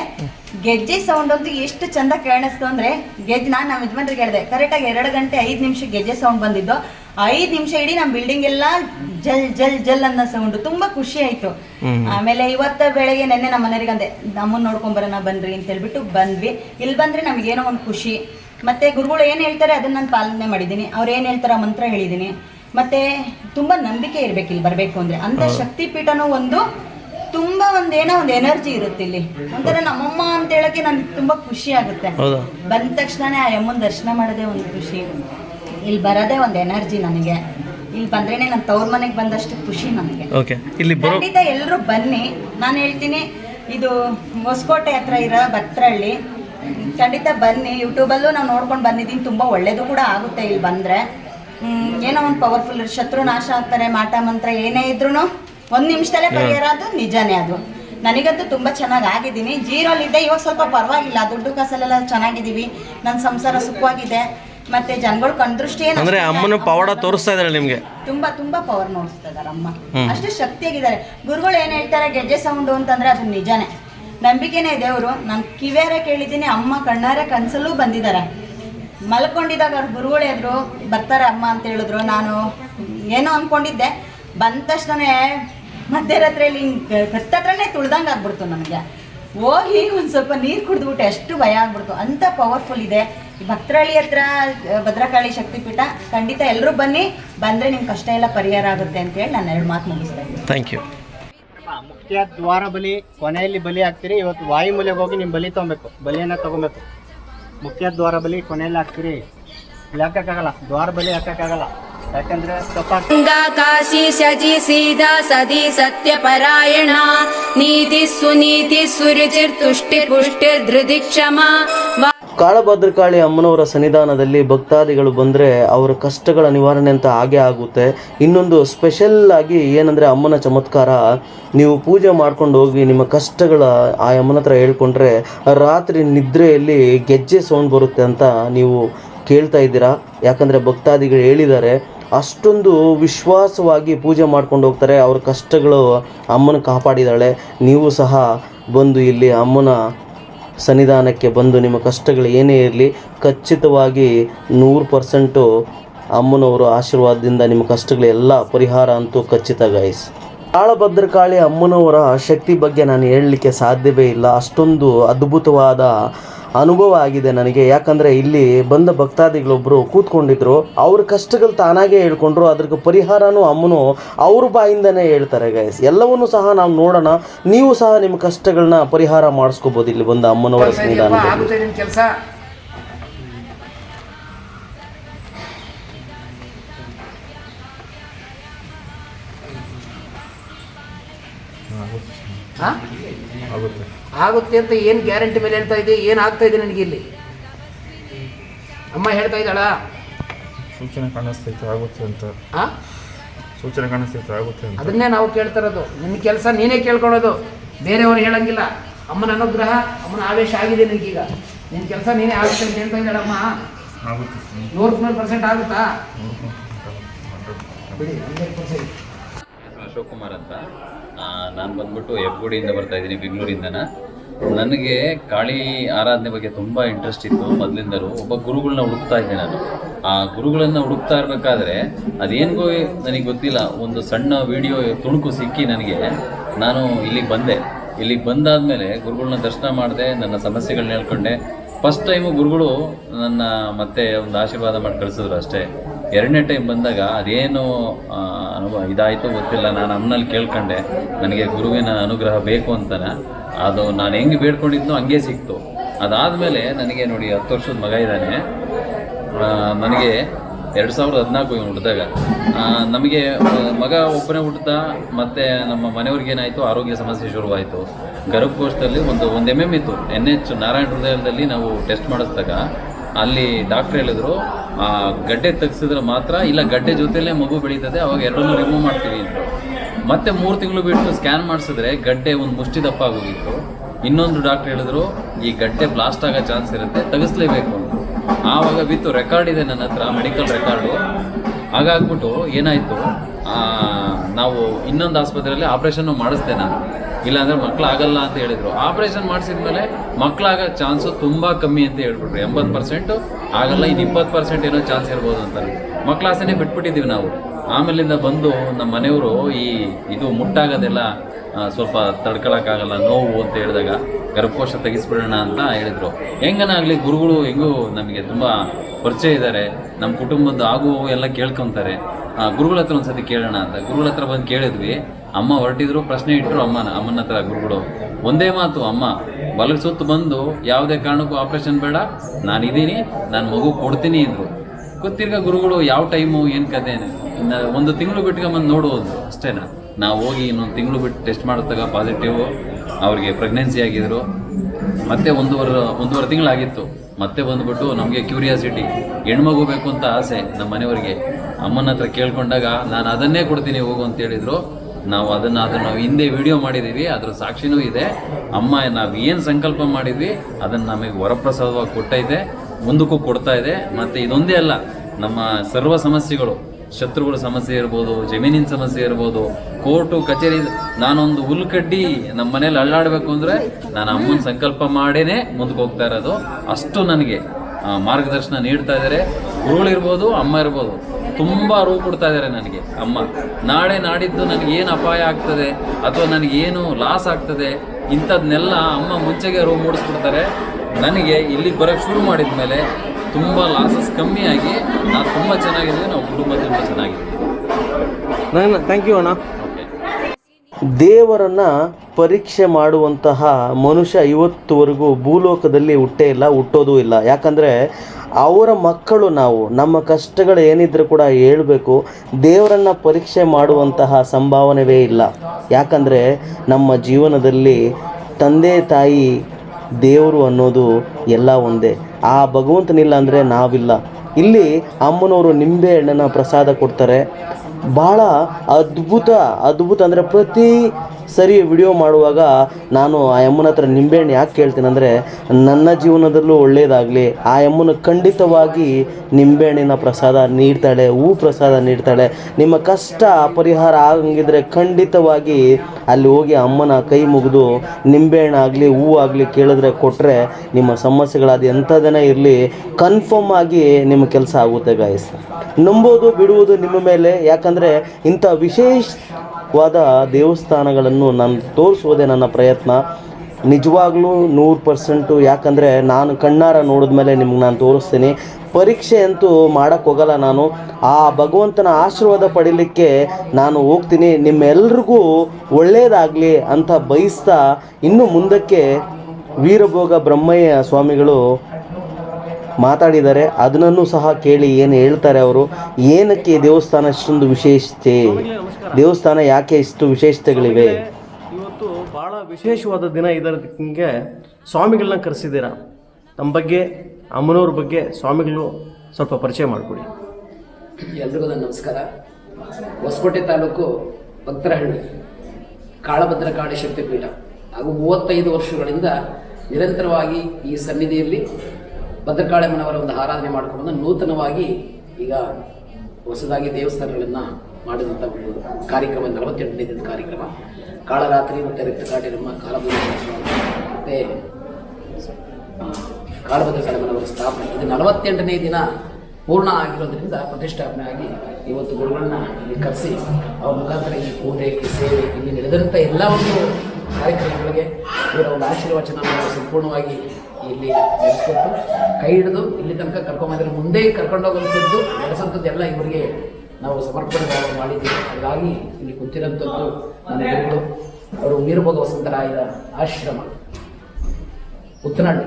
ಗೆಜ್ಜೆ ಸೌಂಡ್ ಅಂತೂ ಎಷ್ಟು ಚಂದ ಕೇಳಿಸ್ತು ಅಂದ್ರೆ ಗೆಜ್ಜೆ ನಾನು ನಮ್ಮ ಯಜಮಾನ್ರಿಗೆ ಹೇಳಿದೆ ಕರೆಕ್ಟಾಗಿ ಎರಡು ಗಂಟೆ ಐದು ನಿಮಿಷ ಗೆಜ್ಜೆ ಸೌಂಡ್ ಬಂದಿದ್ದು. ಐದು ನಿಮಿಷ ಇಡೀ ನಮ್ಮ ಬಿಲ್ಡಿಂಗ್ ಎಲ್ಲ ಜಲ್ ಜಲ್ ಜಲ್ ಅನ್ನ ಸೌಂಡ್ ತುಂಬಾ ಖುಷಿ ಆಯ್ತು. ಆಮೇಲೆ ಇವತ್ತ ಬೆಳಗ್ಗೆ ನೆನ್ನೆ ನಮ್ಮ ಮನೆಯವರಿಗೆ ಅಂದೆ ನಮ್ಮನ್ನ ನೋಡ್ಕೊಂಡ್ ಬರೋಣ ಬನ್ರಿ ಅಂತ ಹೇಳ್ಬಿಟ್ಟು ಬಂದ್ವಿ. ಇಲ್ಲಿ ಬಂದ್ರೆ ನಮಗೇನೋ ಒಂದು ಖುಷಿ. ಮತ್ತೆ ಗುರುಗಳು ಏನು ಹೇಳ್ತಾರೆ ಅದನ್ನ ನಾನು ಪಾಲನೆ ಮಾಡಿದ್ದೀನಿ. ಅವ್ರು ಏನು ಹೇಳ್ತಾರೆ ಮಂತ್ರ ಹೇಳಿದ್ದೀನಿ. ಮತ್ತೆ ತುಂಬಾ ನಂಬಿಕೆ ಇರ್ಬೇಕು ಇಲ್ಲಿ ಬರಬೇಕು ಅಂದ್ರೆ. ಅಂತ ಶಕ್ತಿ ಪೀಠನೂ ಒಂದು ತುಂಬಾ ಒಂದ್ ಏನೋ ಒಂದ್ ಎನರ್ಜಿ ಇರುತ್ತೆ ಇಲ್ಲಿ. ಒಂಥರ ನಮ್ಮಮ್ಮ ಅಂತ ಹೇಳಕ್ಕೆ ನನ್ಗೆ ತುಂಬಾ ಖುಷಿ ಆಗುತ್ತೆ. ಬಂದ ತಕ್ಷಣನೇ ಆ ಯಮ್ಮನ ದರ್ಶನ ಮಾಡೋದೇ ಒಂದು ಖುಷಿ. ಇಲ್ಲಿ ಬರೋದೇ ಒಂದು ಎನರ್ಜಿ ನನಗೆ. ಇಲ್ಲಿ ಬಂದ್ರೇನೆ ನನ್ನ ತವ್ರ ಮನೆಗೆ ಬಂದಷ್ಟು ಖುಷಿ ನನಗೆ. ಓಕೆ ಇಲ್ಲಿ ಬರೋ ಖಂಡಿತ ಎಲ್ಲರೂ ಬನ್ನಿ. ನಾನು ಹೇಳ್ತೀನಿ ಇದು ಹೊಸಕೋಟೆ ಹತ್ರ ಇರೋ ಭತ್ರಹಳ್ಳಿ ಖಂಡಿತ ಬನ್ನಿ. ಯೂಟ್ಯೂಬಲ್ಲೂ ನಾವು ನೋಡ್ಕೊಂಡು ಬಂದಿದ್ದೀನಿ ತುಂಬ ಒಳ್ಳೇದು ಕೂಡ ಆಗುತ್ತೆ ಇಲ್ಲಿ ಬಂದರೆ. ಏನೋ ಒಂದು ಪವರ್ಫುಲ್ ಶತ್ರು ನಾಶ ಆಗ್ತಾರೆ ಮಾಟ ಮಂತ್ರ ಏನೇ ಇದ್ರೂ ಒಂದು ನಿಮಿಷದಲ್ಲೇ ಪರಿಹಾರ ಅದು ನಿಜನೇ ಅದು. ನನಗಂತೂ ತುಂಬ ಚೆನ್ನಾಗಿ ಆಗಿದ್ದೀನಿ. ಜೀರೋಲಿದ್ದೆ ಇವಾಗ ಸ್ವಲ್ಪ ಪರವಾಗಿಲ್ಲ. ದುಡ್ಡು ಕಾಸಲ್ಲೆಲ್ಲ ಚೆನ್ನಾಗಿದ್ದೀವಿ. ನನ್ನ ಸಂಸಾರ ಸುಖವಾಗಿದೆ. ಮತ್ತೆ ಜನಗಳು ಕಣ್ದೃಷ್ಟಿ ಏನಂದ್ರೆ ಅಂದ್ರೆ ಅಮ್ಮನ ಪವರ್ ತೋರಿಸ್ತಾ ಇದ್ದಾರೆ ನಿಮಗೆ. ತುಂಬಾ ತುಂಬಾ ಪವರ್ ನೋಡಿಸ್ತಾ ಇದಾರೆ ಅಮ್ಮ. ಅಷ್ಟು ಶಕ್ತಿಯಾಗಿದ್ದಾರೆ. ಗುರುಗಳು ಏನ್ ಹೇಳ್ತಾರೆ ಗೆಜ್ಜೆ ಸೌಂಡು ಅಂತಂದ್ರೆ ಅದು ನಿಜಾನೇ. ನಂಬಿಕೆನೇ ದೇವರು ನಾನು ಕಿವಿಯಾರೆ ಕೇಳಿದ್ದೀನಿ ಅಮ್ಮ ಕಣ್ಣಾರೆ ಕನಸಲ್ಲೂ ಬಂದಿದ್ದಾರೆ. ಮಲ್ಕೊಂಡಿದ್ದಾಗ ಅವ್ರ ಗುರುಗಳು ಎದ್ರು ಬರ್ತಾರೆ ಅಮ್ಮ ಅಂತ ಹೇಳಿದ್ರು. ನಾನು ಏನೋ ಅನ್ಕೊಂಡಿದ್ದೆ. ಬಂದ ತಕ್ಷಣನೇ ಮಧ್ಯರಾತ್ರಿಯಲ್ಲಿ ಹಿಂಗೆ ಕತ್ತತ್ರನೇ ತುಳ್ದಂಗೆ ಆಗ್ಬಿಡ್ತು ನನಗೆ ಹೋಗಿ ಒಂದು ಸ್ವಲ್ಪ ನೀರು ಕುಡಿದ್ಬಿಟ್ಟು ಎಷ್ಟು ಭಯ ಆಗ್ಬಿಡ್ತು. ಅಂತ ಪವರ್ಫುಲ್ ಇದೆ. ಭಕ್ತರಳ್ಳಿ ಹತ್ರ ಭದ್ರಕಾಳಿ ಶಕ್ತಿಪೀಠ ಖಂಡಿತ ಎಲ್ಲರೂ ಬನ್ನಿ. ಬಂದ್ರೆ ನಿಮ್ಮ ಕಷ್ಟ ಎಲ್ಲ ಪರಿಹಾರ ಆಗುತ್ತೆ ಅಂತ ಹೇಳಿ ನಾನು ಎರಡು ಮಾತು ಮುಗಿಸ್ತೇನೆ ಥ್ಯಾಂಕ್ ಯು ಮುಖ್ಯ ದ್ವಾರ ಬಲಿ ಕೊನೆಯಲ್ಲಿ ಬಲಿ ಹಾಕ್ತೀರಿ. ಇವತ್ತು ವಾಯುಮೂಲೆಗೆ ಹೋಗಿ ನಿಮ್ಮ ಬಲಿ ತಗೋಬೇಕು. ಬಲಿಯನ್ನ ತಗೋಬೇಕು. ಮುಖ್ಯ ದ್ವಾರ ಬಲಿ ಕೊನೆಯಲ್ಲಿ ಹಾಕ್ತೀರಿ. ಹಾಕಕ್ಕಾಗಲ್ಲ ದ್ವಾರ ಬಲಿ ಹಾಕಕ್ಕಾಗಲ್ಲ ಯಾಕಂದ್ರೆ ಗಂಗಾ ಕಾಶಿ ಶಜಿ ಸೀದಾ ಸದಿ ಸತ್ಯ ಪರಾಯಣ. ನೀತಿ ಸುನೀತಿ ಸುರಿಚಿರ್ ತುಷ್ಟಿ ಪುಷ್ಟಿ ಧೃದಿ ಕ್ಷಮ. ಕಾಳಭದ್ರಕಾಳಿ ಅಮ್ಮನವರ ಸನ್ನಿಧಾನದಲ್ಲಿ ಭಕ್ತಾದಿಗಳು ಬಂದರೆ ಅವರ ಕಷ್ಟಗಳ ನಿವಾರಣೆ ಅಂತ ಹಾಗೆ ಆಗುತ್ತೆ. ಇನ್ನೊಂದು ಸ್ಪೆಷಲ್ ಆಗಿ ಏನಂದರೆ ಅಮ್ಮನ ಚಮತ್ಕಾರ, ನೀವು ಪೂಜೆ ಮಾಡ್ಕೊಂಡು ಹೋಗಿ ನಿಮ್ಮ ಕಷ್ಟಗಳ ಆ ಅಮ್ಮನ ಹತ್ರ ಹೇಳ್ಕೊಂಡ್ರೆ ರಾತ್ರಿ ನಿದ್ರೆಯಲ್ಲಿ ಗೆಜ್ಜೆ ಸೌಂಡ್ ಬರುತ್ತೆ ಅಂತ ನೀವು ಕೇಳ್ತಾ ಇದ್ದೀರಾ? ಯಾಕಂದರೆ ಭಕ್ತಾದಿಗಳು ಹೇಳಿದ್ದಾರೆ, ಅಷ್ಟೊಂದು ವಿಶ್ವಾಸವಾಗಿ ಪೂಜೆ ಮಾಡ್ಕೊಂಡು ಹೋಗ್ತಾರೆ, ಅವ್ರ ಕಷ್ಟಗಳು ಅಮ್ಮನ ಕಾಪಾಡಿದಾಳೆ ನೀವು ಸಹ ಬಂದು ಇಲ್ಲಿ ಅಮ್ಮನ ಸನ್ನಿಧಾನಕ್ಕೆ ಬಂದು ನಿಮ್ಮ ಕಷ್ಟಗಳು ಏನೇ ಇರಲಿ, ಖಚಿತವಾಗಿ ನೂರು ಪರ್ಸೆಂಟು ಅಮ್ಮನವರ ಆಶೀರ್ವಾದದಿಂದ ನಿಮ್ಮ ಕಷ್ಟಗಳೆಲ್ಲ ಪರಿಹಾರ ಅಂತೂ ಖಚಿತ ಗಾಯಸ್ ಕಾಳಭದ್ರಕಾಳಿ ಅಮ್ಮನವರ ಶಕ್ತಿ ಬಗ್ಗೆ ನಾನು ಹೇಳಲಿಕ್ಕೆ ಸಾಧ್ಯವೇ ಇಲ್ಲ. ಅಷ್ಟೊಂದು ಅದ್ಭುತವಾದ ಅನುಭವ ಆಗಿದೆ ನನಗೆ. ಯಾಕಂದರೆ ಇಲ್ಲಿ ಬಂದ ಭಕ್ತಾದಿಗಳೊಬ್ಬರು ಕೂತ್ಕೊಂಡಿದ್ರು. ಅವ್ರ ಕಷ್ಟಗಳು ತಾನಾಗೇ ಹೇಳ್ಕೊಂಡ್ರು. ಅದ್ರಿಗೆ ಪರಿಹಾರನೂ ಅಮ್ಮನು ಅವ್ರ ಬಾಯಿಂದನೇ ಹೇಳ್ತಾರೆ ಗೈಸ್ ಎಲ್ಲವನ್ನೂ ಸಹ ನಾವು ನೋಡೋಣ. ನೀವು ಸಹ ನಿಮ್ಮ ಕಷ್ಟಗಳನ್ನ ಪರಿಹಾರ ಮಾಡಿಸ್ಕೋಬೋದು ಇಲ್ಲಿ ಬಂದ ಅಮ್ಮನವರ ಸನ್ನಿಧಾನದಲ್ಲಿ ಕೆಲಸ. ಆಗುತ್ತೆ. ಅಂತ ಏನು ಗ್ಯಾರಂಟಿ ಮೇಲೆ ಹೇಳ್ತಾ ಇದೆ ಏನು ಆಗ್ತಾ ಇದೆ ನನಗೆ ಇಲ್ಲಿ? ಅಮ್ಮ ಹೇಳ್ತಾ ಇದ್ದಾಳ? ಸೂಚನೆ ಕಾಣಿಸ್ತೈತೆ ಆಗುತ್ತೆ ಅಂತ. ಆ? ಸೂಚನೆ ಕಾಣಿಸ್ತೈತೆ ಆಗುತ್ತೆ ಅಂತ. ಅದನ್ನೇ ನಾವು ಕೇಳ್ತಾ ಇರೋದು ನಿನ್ನ ಕೆಲಸ ನೀನೇ ಕೇಳ್ಕೊಳ್ಳೋದು. ಬೇರೆಯವರು ಹೇಳಂಗಿಲ್ಲ. ಅಮ್ಮನ ಅನುಗ್ರಹ ಅಮ್ಮನ ಆವೇಶ ಆಗಿದೆ ನಿನಗೀಗ. ನಿನ್ನ ಕೆಲಸ ನೀನೇ ಆಗುತ್ತೆ ಅಂತ ಹೇಳ್ತಾ ಇದ್ದಾಳಮ್ಮ. ಆಗುತ್ತೆ ನೂರಕ್ಕೆ ನೂರು ಪರ್ಸೆಂಟ್ ಆಗುತ್ತಾ? ಬಿಡಿ ಹಂಡ್ರೆಡ್ ಪರ್ಸೆಂಟ್ ಹೆಸರು ಅಶೋಕ್ ಕುಮಾರ್ ಅಂತ. ನಾನು ಬಂದ್ಬಿಟ್ಟು ಹೆಬ್ಬುಡಿಯಿಂದ ಬರ್ತಾ ಇದ್ದೀನಿ, ಬೆಂಗಳೂರಿಂದನ. ನನಗೆ ಕಾಳಿ ಆರಾಧನೆ ಬಗ್ಗೆ ತುಂಬ ಇಂಟ್ರೆಸ್ಟ್ ಇತ್ತು ಮೊದಲಿಂದಲೂ. ಒಬ್ಬ ಗುರುಗಳನ್ನ ಹುಡುಕ್ತಾ ಇದ್ದೆ ನಾನು. ಆ ಗುರುಗಳನ್ನ ಹುಡುಕ್ತಾ ಇರಬೇಕಾದ್ರೆ ಅದೇನಿಗೂ ನನಗೆ ಗೊತ್ತಿಲ್ಲ, ಒಂದು ಸಣ್ಣ ವಿಡಿಯೋ ತುಣುಕು ಸಿಕ್ಕಿ ನನಗೆ. ನಾನು ಇಲ್ಲಿಗೆ ಬಂದೆ. ಇಲ್ಲಿಗೆ ಬಂದಾದಮೇಲೆ ಗುರುಗಳನ್ನ ದರ್ಶನ ಮಾಡಿದೆ, ನನ್ನ ಸಮಸ್ಯೆಗಳನ್ನ ಹೇಳ್ಕೊಂಡೆ. ಫಸ್ಟ್ ಟೈಮು ಗುರುಗಳು ನನ್ನ ಮತ್ತೆ ಒಂದು ಆಶೀರ್ವಾದ ಮಾಡಿ ಕಳಿಸಿದ್ರು ಅಷ್ಟೇ. ಎರಡನೇ ಟೈಮ್ ಬಂದಾಗ ಅದೇನು ಅನುಭವ ಇದಾಯಿತು ಗೊತ್ತಿಲ್ಲ. ನಾನು ಅಮ್ಮನಲ್ಲಿ ಕೇಳ್ಕೊಂಡೆ, ನನಗೆ ಗುರುವಿನ ಅನುಗ್ರಹ ಬೇಕು ಅಂತಾನೆ. ಅದು ನಾನು ಹೆಂಗೆ ಬೇಡ್ಕೊಂಡಿದ್ನೋ ಹಂಗೆ ಸಿಕ್ತು. ಅದಾದಮೇಲೆ ನನಗೆ ನೋಡಿ ಹತ್ತು ವರ್ಷದ ಮಗ ಇದ್ದಾನೆ. ನನಗೆ ಎರಡು ಸಾವಿರದ ಹದಿನಾಲ್ಕು ಹುಟ್ಟಿದಾಗ. ನಮಗೆ ಮಗ ಒಬ್ಬನೇ ಹುಟ್ಟಿದ ಮತ್ತು ನಮ್ಮ ಮನೆಯವ್ರಿಗೆ ಏನಾಯಿತು? ಆರೋಗ್ಯ ಸಮಸ್ಯೆ ಶುರುವಾಯಿತು. ಗರ್ಭಕೋಶದಲ್ಲಿ ಒಂದು ಒಂದು ಎಂ ಎಂ ಇತ್ತು. ಎನ್ ಎಚ್ ನಾರಾಯಣ ಹೃದಯದಲ್ಲಿ ನಾವು ಟೆಸ್ಟ್ ಮಾಡಿಸಿದಾಗ ಅಲ್ಲಿ ಡಾಕ್ಟ್ರ್ ಹೇಳಿದ್ರು, ಆ, ಗಡ್ಡೆ ತೆಗ್ಸಿದ್ರೆ ಮಾತ್ರ, ಇಲ್ಲ ಗಡ್ಡೆ ಜೊತೆಲೇ ಮಗು ಬೆಳೀತದೆ, ಅವಾಗ ಎರಡನ್ನೂ ರಿಮೂವ್ ಮಾಡ್ತೀವಿ ಅಂತ ಮತ್ತೆ ಮೂರು ತಿಂಗಳು ಬಿಟ್ಟು ಸ್ಕ್ಯಾನ್ ಮಾಡಿಸಿದ್ರೆ ಗಡ್ಡೆ ಒಂದು ಮುಷ್ಟಿ ದಪ್ಪ ಆಗೋಗಿತ್ತು. ಇನ್ನೊಂದು ಡಾಕ್ಟ್ರ್ ಹೇಳಿದ್ರು, ಈ ಗಡ್ಡೆ ಬ್ಲಾಸ್ಟ್ ಆಗೋ ಚಾನ್ಸ್ ಇರುತ್ತೆ, ತೆಗೆಸ್ಲೇಬೇಕು ಆವಾಗ ಬಿತ್ತು ರೆಕಾರ್ಡ್ ಇದೆ ನನ್ನ ಹತ್ರ ಮೆಡಿಕಲ್ ರೆಕಾರ್ಡು ಹಾಗಾಗ್ಬಿಟ್ಟು ಏನಾಯಿತು ನಾವು ಇನ್ನೊಂದು ಆಸ್ಪತ್ರೆಯಲ್ಲಿ ಆಪ್ರೇಷನ್ನು ಮಾಡಿಸ್ದೆ ನಾನು. ಇಲ್ಲಾಂದ್ರೆ ಮಕ್ಳು ಆಗಲ್ಲ ಅಂತ ಹೇಳಿದ್ರು. ಆಪ್ರೇಷನ್ ಮಾಡಿಸಿದ್ಮೇಲೆ ಮಕ್ಕಳಾಗೋ ಚಾನ್ಸು ತುಂಬ ಕಮ್ಮಿ ಅಂತ ಹೇಳ್ಬಿಟ್ರು. ಎಂಬತ್ತು ಪರ್ಸೆಂಟು ಆಗಲ್ಲ ಇದು ಇಪ್ಪತ್ತು ಪರ್ಸೆಂಟ್ ಏನೋ ಚಾನ್ಸ್ ಇರ್ಬೋದು ಅಂತ. ಮಕ್ಳ ಆಸೆನೇ ಬಿಟ್ಬಿಟ್ಟಿದ್ದೀವಿ ನಾವು. ಆಮೇಲಿಂದ ಬಂದು ನಮ್ಮ ಮನೆಯವರು ಈ ಇದು ಮುಟ್ಟಾಗೋದೆಲ್ಲ ಸ್ವಲ್ಪ ತಡ್ಕೊಳಕ್ಕಾಗಲ್ಲ, ನೋವು ಅಂತ ಹೇಳಿದಾಗ ಗರ್ಭಕೋಶ ತೆಗೆಸ್ಬಿಡೋಣ ಅಂತ ಹೇಳಿದರು. ಹೆಂಗನಾಗಲಿ ಗುರುಗಳು ಹೆಂಗೂ ನಮಗೆ ತುಂಬ ಪರಿಚಯ ಇದ್ದಾರೆ. ನಮ್ಮ ಕುಟುಂಬದ ಆಗು ಹೋಗು ಎಲ್ಲ ಕೇಳ್ಕೊತಾರೆ. ಗುರುಗಳ ಹತ್ರ ಒಂದ್ಸತಿ ಕೇಳೋಣ ಅಂತ. ಗುರುಗಳ ಹತ್ರ ಬಂದು ಕೇಳಿದ್ವಿ. ಅಮ್ಮ ಹೊರಟಿದ್ರು, ಪ್ರಶ್ನೆ ಇಟ್ಟರು ಅಮ್ಮನ ಅಮ್ಮನ ಹತ್ರ ಗುರುಗಳು. ಒಂದೇ ಮಾತು, ಅಮ್ಮ, ಬಲಗ ಸುತ್ತು ಬಂದು ಯಾವುದೇ ಕಾರಣಕ್ಕೂ ಆಪ್ರೇಷನ್ ಬೇಡ, ನಾನಿದ್ದೀನಿ, ನಾನು ಮಗು ಕೊಡ್ತೀನಿ ಅಂದರು. ಗೊತ್ತಿರ್ಗ ಗುರುಗಳು ಯಾವ ಟೈಮು, ಏನು ಕತೆ ಒಂದು ತಿಂಗಳು ಬಿಟ್ಕೊಂಬಂದು ನೋಡುವುದು ಅಷ್ಟೇನಾ. ನಾವು ಹೋಗಿ ಇನ್ನೊಂದು ತಿಂಗಳು ಬಿಟ್ಟು ಟೆಸ್ಟ್ ಮಾಡಿದಾಗ ಪಾಸಿಟಿವ್ ಅವ್ರಿಗೆ ಪ್ರೆಗ್ನೆನ್ಸಿ ಆಗಿದ್ರು. ಮತ್ತೆ ಒಂದೂವರೆ ಒಂದೂವರೆ ತಿಂಗಳಾಗಿತ್ತು. ಮತ್ತೆ ಬಂದ್ಬಿಟ್ಟು ನಮಗೆ ಕ್ಯೂರಿಯಾಸಿಟಿ ಹೆಣ್ಮಗು ಬೇಕು ಅಂತ ಆಸೆ ನಮ್ಮ ಮನೆಯವರಿಗೆ ಅಮ್ಮನ ಹತ್ರ ಕೇಳ್ಕೊಂಡಾಗ, ನಾನು ಅದನ್ನೇ ಕೊಡ್ತೀನಿ ಹೋಗು ಅಂತ ಹೇಳಿದ್ರು. ನಾವು ಅದನ್ನು ಅದನ್ನು ನಾವು ಹಿಂದೆ ವಿಡಿಯೋ ಮಾಡಿದ್ದೀವಿ ಅದ್ರ ಸಾಕ್ಷಿನೂ ಇದೆ. ಅಮ್ಮ, ನಾವು ಏನು ಸಂಕಲ್ಪ ಮಾಡಿದ್ವಿ, ಅದನ್ನು ನಮಗೆ ವರಪ್ರಸಾದವಾಗಿ ಕೊಟ್ಟೈತೆ ಮುಂದಕ್ಕೂ ಕೊಡ್ತಾ ಇದೆ. ಮತ್ತು ಇದೊಂದೇ ಅಲ್ಲ, ನಮ್ಮ ಸರ್ವ ಸಮಸ್ಯೆಗಳು, ಶತ್ರುಗಳ ಸಮಸ್ಯೆ ಇರ್ಬೋದು, ಜಮೀನಿನ ಸಮಸ್ಯೆ ಇರ್ಬೋದು, ಕೋರ್ಟು, ಕಚೇರಿ, ನಾನೊಂದು ಹುಲ್ಕಡ್ಡಿ ನಮ್ಮ ಮನೇಲಿ ಅಳ್ಳಾಡಬೇಕು ಅಂದರೆ ನಾನು ಅಮ್ಮನ ಸಂಕಲ್ಪ ಮಾಡೇನೆ ಮುಂದಕ್ಕೆ ಹೋಗ್ತಾ ಇರೋದು. ಅಷ್ಟು ನನಗೆ ಮಾರ್ಗದರ್ಶನ ನೀಡ್ತಾ ಇದ್ದಾರೆ ಗುರುಗಳಿರ್ಬೋದು, ಅಮ್ಮ ಇರ್ಬೋದು. ತುಂಬ ಅರಿವು ಕೊಡ್ತಾ ಇದ್ದಾರೆ ನನಗೆ. ಅಮ್ಮ, ನಾಳೆ ನಾಡಿದ್ದು ನನಗೆ ಏನು ಅಪಾಯ ಆಗ್ತದೆ ಅಥವಾ ನನಗೇನು ಲಾಸ್ ಆಗ್ತದೆ ಇಂಥದ್ನೆಲ್ಲ ಅಮ್ಮ ಮುಂಚೆಗೆ ಅರಿವು ಮೂಡಿಸ್ಬಿಡ್ತಾರೆ ನನಗೆ ಇಲ್ಲಿಗೆ ಬರೋಕ್ಕೆ ಶುರು ಮಾಡಿದ ಮೇಲೆ ತುಂಬ ಲಾಸಸ್ ಕಮ್ಮಿ ಆಗಿ ನಾನು ತುಂಬ ಚೆನ್ನಾಗಿದ್ದೀವಿ ನಾವು ಕುಟುಂಬ ತುಂಬ ಚೆನ್ನಾಗಿದ್ದೀವಿ. ನಾನು ಥ್ಯಾಂಕ್ ಯು ಅಣ್ಣ. ದೇವರನ್ನ ಪರೀಕ್ಷೆ ಮಾಡುವಂತಹ ಮನುಷ್ಯ ಇವತ್ತುವರೆಗೂ ಭೂಲೋಕದಲ್ಲಿ ಹುಟ್ಟೇ ಇಲ್ಲ, ಹುಟ್ಟೋದೂ ಇಲ್ಲ. ಯಾಕಂದರೆ ಅವರ ಮಕ್ಕಳು ನಾವು, ನಮ್ಮ ಕಷ್ಟಗಳು ಏನಿದ್ರೂ ಕೂಡ ಹೇಳಬೇಕು, ದೇವರನ್ನು ಪರೀಕ್ಷೆ ಮಾಡುವಂತಹ ಸಂಭಾವನೆವೇ ಇಲ್ಲ. ಯಾಕಂದರೆ ನಮ್ಮ ಜೀವನದಲ್ಲಿ ತಂದೆ, ತಾಯಿ, ದೇವರು ಅನ್ನೋದು ಎಲ್ಲ ಒಂದೇ. ಆ ಭಗವಂತನಿಲ್ಲ ಅಂದರೆ ನಾವಿಲ್ಲ. ಇಲ್ಲಿ ಅಮ್ಮನವರು ನಿಂಬೆ ಹಣ್ಣನ್ನು ಪ್ರಸಾದ ಕೊಡ್ತಾರೆ ಭಾಳ ಅದ್ಭುತ ಅದ್ಭುತ ಅಂದರೆ ಪ್ರತಿ ಸರಿ ವಿಡಿಯೋ ಮಾಡುವಾಗ ನಾನು ಆ ಯಮ್ಮನ ಹತ್ರ ನಿಂಬೆಹಣ್ಣು ಯಾಕೆ ಕೇಳ್ತೀನಿ ಅಂದರೆ ನನ್ನ ಜೀವನದಲ್ಲೂ ಒಳ್ಳೆಯದಾಗಲಿ ಆ ಯಮ್ಮನ ಖಂಡಿತವಾಗಿ ನಿಂಬೆಹಣ್ಣಿನ ಪ್ರಸಾದ ನೀಡ್ತಾಳೆ, ಹೂ ಪ್ರಸಾದ ನೀಡ್ತಾಳೆ. ನಿಮ್ಮ ಕಷ್ಟ ಪರಿಹಾರ ಆಗಂಗಿದ್ರೆ ಖಂಡಿತವಾಗಿ ಅಲ್ಲಿ ಹೋಗಿ ಅಮ್ಮನ ಕೈ ಮುಗಿದು ನಿಂಬೆಹಣ್ಣು ಆಗಲಿ, ಹೂ ಆಗಲಿ ಕೇಳಿದ್ರೆ ಕೊಟ್ಟರೆ ನಿಮ್ಮ ಸಮಸ್ಯೆಗಳಾದ ಎಂಥದನ್ನೇ ಇರಲಿ ಕನ್ಫರ್ಮ್ ಆಗಿ ನಿಮ್ಮ ಕೆಲಸ ಆಗುತ್ತೆ ಗಾಯಸ್ ನಂಬೋದು ಬಿಡುವುದು ನಿಮ್ಮ ಮೇಲೆ, ಯಾಕಂದರೆ ಇಂಥ ವಿಶೇಷವಾದ ದೇವಸ್ಥಾನಗಳನ್ನು ನಾನು ತೋರಿಸುವುದೇ ನನ್ನ ಪ್ರಯತ್ನ. ನಿಜವಾಗ್ಲೂ ನೂರು ಪರ್ಸೆಂಟು, ಯಾಕಂದರೆ ನಾನು ಕಣ್ಣಾರ ನೋಡಿದ್ಮೇಲೆ ನಿಮ್ಗೆ ನಾನು ತೋರಿಸ್ತೀನಿ. ಪರೀಕ್ಷೆ ಅಂತೂ ಮಾಡೋಕ್ಕೆ ಹೋಗಲ್ಲ ನಾನು. ಆ ಭಗವಂತನ ಆಶೀರ್ವಾದ ಪಡೀಲಿಕ್ಕೆ ನಾನು ಹೋಗ್ತೀನಿ. ನಿಮ್ಮೆಲ್ರಿಗೂ ಒಳ್ಳೆಯದಾಗಲಿ ಅಂತ ಬಯಸ್ತಾ ಇನ್ನು ಮುಂದಕ್ಕೆ ವೀರಭೋಗ ಬ್ರಹ್ಮಯ್ಯ ಸ್ವಾಮಿಗಳು ಮಾತಾಡಿದ್ದಾರೆ. ಅದನ್ನೂ ಸಹ ಕೇಳಿ ಏನು ಹೇಳ್ತಾರೆ ಅವರು? ಏನಕ್ಕೆ ದೇವಸ್ಥಾನ ಇಷ್ಟೊಂದು ವಿಶೇಷತೆ? ದೇವಸ್ಥಾನ ಯಾಕೆ ಇಷ್ಟು ವಿಶೇಷತೆಗಳಿವೆ? ಇವತ್ತು ಭಾಳ ವಿಶೇಷವಾದ ದಿನ ಇದಕ್ಕೆ ಸ್ವಾಮಿಗಳನ್ನ ಕರೆಸಿದ್ದೀರಾ? ನಮ್ಮ ಬಗ್ಗೆ ಅಮ್ಮನವ್ರ ಬಗ್ಗೆ ಸ್ವಾಮಿಗಳು ಸ್ವಲ್ಪ ಪರಿಚಯ ಮಾಡಿಕೊಡಿ. ಎಲ್ರಿಗೂ ನನ್ನ ನಮಸ್ಕಾರ. ಹೊಸಕೋಟೆ ತಾಲೂಕು ಭಕ್ತರಹಳ್ಳಿ ಕಾಳಭದ್ರಕಾಳಿ ಶಕ್ತಿಪೀಠ. ಹಾಗೂ ಮೂವತ್ತೈದು ವರ್ಷಗಳಿಂದ ನಿರಂತರವಾಗಿ ಈ ಸನ್ನಿಧಿಯಲ್ಲಿ ಭದ್ರಕಾಳೆಮ್ಮನವರ ಒಂದು ಆರಾಧನೆ ಮಾಡಿಕೊಂಡು ನೂತನವಾಗಿ ಈಗ ಹೊಸದಾಗಿ ದೇವಸ್ಥಾನಗಳನ್ನು ಮಾಡಿದಂಥ ಒಂದು ಕಾರ್ಯಕ್ರಮ, ನಲವತ್ತೆಂಟನೇ ದಿನದ ಕಾರ್ಯಕ್ರಮ. ಕಾಳರಾತ್ರಿ ಮತ್ತು ಕಾಳಭದ್ರ ಮತ್ತೆ ಮತ್ತು ಕಾಳಭದ್ರಕಾಳಿಯಮ್ಮನವರ ಸ್ಥಾಪನೆ. ಇದು ನಲವತ್ತೆಂಟನೇ ದಿನ ಪೂರ್ಣ ಆಗಿರೋದ್ರಿಂದ ಪ್ರತಿಷ್ಠಾಪನೆ ಆಗಿ ಇವತ್ತು ಗುರುಗಳನ್ನ ಇಲ್ಲಿ ಕರೆಸಿ, ಅವ್ರ ಮುಖಾಂತರ ಈ ಪೂಜೆ ಸೇವೆ ಇಲ್ಲಿ ನಡೆದಂಥ ಎಲ್ಲ ಒಂದು ಕಾರ್ಯಕ್ರಮಗಳಿಗೆ ಇವರ ಒಂದು ಆಶೀರ್ವಚನ ಸಂಪೂರ್ಣವಾಗಿ ಇಲ್ಲಿ ನಡೆಸ್ಕೊಟ್ಟು ಕೈ ಹಿಡಿದು ಇಲ್ಲಿ ತನಕ ಕರ್ಕೊಂಬಂದ್ರೆ ಮುಂದೆ ಕರ್ಕೊಂಡೋಗುವಂಥದ್ದು ನಡೆಸೋಂಥದ್ದು ಎಲ್ಲ ಇವರಿಗೆ ನಾವು ಸಮರ್ಪಣೆ ಮಾಡಿದ್ದೀವಿ. ಹಾಗಾಗಿ ಇಲ್ಲಿ ಕೂತಿರೋಂಥದ್ದು ನನ್ನ ಗುರುಗಳು ಅವರು ವೀರಭೋಗ ವಸಂತರಾಯರ ಆಶ್ರಮ ಉತ್ತನಾಡು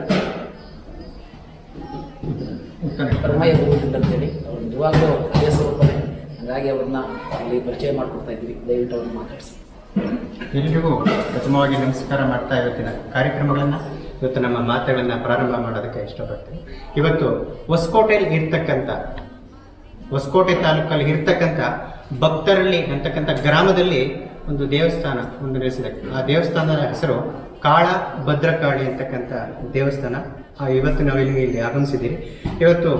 ಕರ್ಮಯ್ಯ ಹೋಗುತ್ತಿಲ್ಲ ಅಂತೇಳಿ ಅವರು ನಿಜವಾಗ್ಲೂ ಅದೇ ಸ್ವರೂಪನೇ. ಹಾಗಾಗಿ ಅವ್ರನ್ನ ಇಲ್ಲಿ ಪರಿಚಯ ಮಾಡ್ಕೊಡ್ತಾ ಇದ್ವಿ ದಯವಿಟ್ಟು ಅವ್ರನ್ನ ಮಾತಾಡಿಸಿ. ಎಲ್ರಿಗೂ ಪ್ರಥಮವಾಗಿ ನಮಸ್ಕಾರ ಮಾಡ್ತಾ ಇವತ್ತಿನ ಕಾರ್ಯಕ್ರಮಗಳನ್ನು ಇವತ್ತು ನಮ್ಮ ಮಾತುಗಳನ್ನು ಪ್ರಾರಂಭ ಮಾಡೋದಕ್ಕೆ ಇಷ್ಟಪಡ್ತೀನಿ. ಇವತ್ತು ಹೊಸಕೋಟೆಯಲ್ಲಿ ಇರ್ತಕ್ಕಂಥ ಹೊಸಕೋಟೆ ತಾಲೂಕಲ್ಲಿ ಇರ್ತಕ್ಕಂಥ ಭಕ್ತರಳ್ಳಿ ಅಂತಕ್ಕಂಥ ಗ್ರಾಮದಲ್ಲಿ ಒಂದು ದೇವಸ್ಥಾನ ಒಂದು ನೆಲೆಸಿದೆ ಆ ದೇವಸ್ಥಾನದ ಹೆಸರು ಕಾಳ ಭದ್ರಕಾಳಿ ಅಂತಕ್ಕಂಥ ದೇವಸ್ಥಾನ. ಇವತ್ತು ನಾವು ಇಲ್ಲಿ ಆಗಮಿಸಿದ್ದೀವಿ. ಇವತ್ತು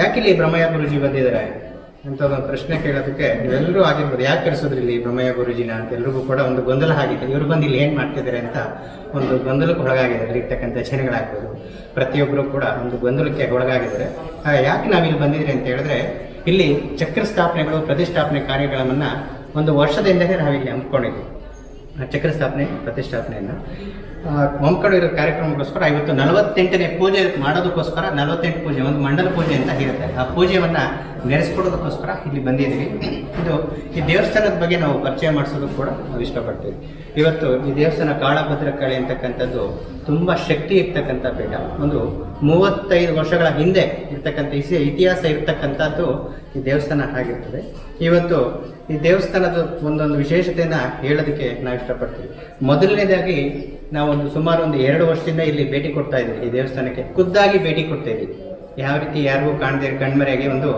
ಯಾಕಿಲ್ಲಿ ಬ್ರಹ್ಮಯ್ಯ ಗುರುಜಿ ಬಂದಿದ್ದಾರೆ ಅಂತ ಒಂದು ಪ್ರಶ್ನೆ ಕೇಳೋದಕ್ಕೆ ಇವೆಲ್ಲರೂ ಆಗಿರ್ಬೋದು, ಯಾಕೆ ಕರೆಸೋದ್ರಿ ಇಲ್ಲಿ ಬ್ರಹ್ಮಯ್ಯ ಗುರುಜಿನ ಅಂತ ಎಲ್ರಿಗೂ ಕೂಡ ಒಂದು ಗೊಂದಲ ಆಗಿದೆ. ಇವರು ಬಂದು ಇಲ್ಲಿ ಏನು ಮಾಡ್ತಿದ್ದಾರೆ ಅಂತ ಒಂದು ಗೊಂದಲಕ್ಕೆ ಒಳಗಾಗಿದೆ ಇರ್ತಕ್ಕಂಥ ಜನಗಳಾಗ್ಬೋದು. ಪ್ರತಿಯೊಬ್ಬರು ಕೂಡ ಒಂದು ಗೊಂದಲಕ್ಕೆ ಒಳಗಾಗಿದ್ದಾರೆ. ಯಾಕೆ ನಾವಿಲ್ಲಿ ಬಂದಿದ್ರಿ ಅಂತ ಹೇಳಿದ್ರೆ, ಇಲ್ಲಿ ಚಕ್ರ ಸ್ಥಾಪನೆಗಳು, ಪ್ರತಿಷ್ಠಾಪನೆ ಕಾರ್ಯಗಳನ್ನು ಒಂದು ವರ್ಷದಿಂದಲೇ ನಾವಿಲ್ಲಿ ಹಮ್ಮಿಕೊಂಡಿದ್ವಿ. ಚಕ್ರ ಸ್ಥಾಪನೆ, ಪ್ರತಿಷ್ಠಾಪನೆಯನ್ನು. ಹಮ್ಮಿಕೊಂಡಿರೋ ಕಾರ್ಯಕ್ರಮಕ್ಕೋಸ್ಕರ ಇವತ್ತು ನಲವತ್ತೆಂಟನೇ ಪೂಜೆ ಮಾಡೋದಕ್ಕೋಸ್ಕರ ನಲವತ್ತೆಂಟು ಪೂಜೆ, ಒಂದು ಮಂಡಲ ಪೂಜೆ ಅಂತ ಇರುತ್ತೆ ಆ ಪೂಜೆಯನ್ನು ನೆರೆಸ್ಕೊಡೋದಕ್ಕೋಸ್ಕರ ಇಲ್ಲಿ ಬಂದಿದ್ದೀವಿ. ಇದು ಈ ದೇವಸ್ಥಾನದ ಬಗ್ಗೆ ನಾವು ಪರಿಚಯ ಮಾಡಿಸೋದಕ್ಕೆ ಕೂಡ ನಾವು ಇಷ್ಟಪಡ್ತೀವಿ. ಇವತ್ತು ಈ ದೇವಸ್ಥಾನ ಕಾಳಭದ್ರಕಾಳಿ ಅಂತಕ್ಕಂಥದ್ದು ತುಂಬ ಶಕ್ತಿ ಇರ್ತಕ್ಕಂಥ ಪೀಠ. ಒಂದು ಮೂವತ್ತೈದು ವರ್ಷಗಳ ಹಿಂದೆ ಇರ್ತಕ್ಕಂಥ ಇಸಿ- ಇತಿಹಾಸ ಇರ್ತಕ್ಕಂಥದ್ದು ಈ ದೇವಸ್ಥಾನ ಆಗಿರ್ತದೆ. ಇವತ್ತು ಈ ದೇವಸ್ಥಾನದ ಒಂದೊಂದು ವಿಶೇಷತೆಯನ್ನು ಹೇಳೋದಕ್ಕೆ ನಾವು ಇಷ್ಟಪಡ್ತೀವಿ ಮೊದಲನೇದಾಗಿ ನಾವೊಂದು ಸುಮಾರು ಒಂದು ಎರಡು ವರ್ಷದಿಂದ ಇಲ್ಲಿ ಭೇಟಿ ಕೊಡ್ತಾ ಇದ್ದೀವಿ. ಈ ದೇವಸ್ಥಾನಕ್ಕೆ ಖುದ್ದಾಗಿ ಭೇಟಿ ಕೊಡ್ತಾ ಇದ್ದೀವಿ. ಯಾವ ರೀತಿ ಯಾರಿಗೂ ಕಾಣದೇ ಕಣ್ಮರೆಯಾಗಿ ಒಂದು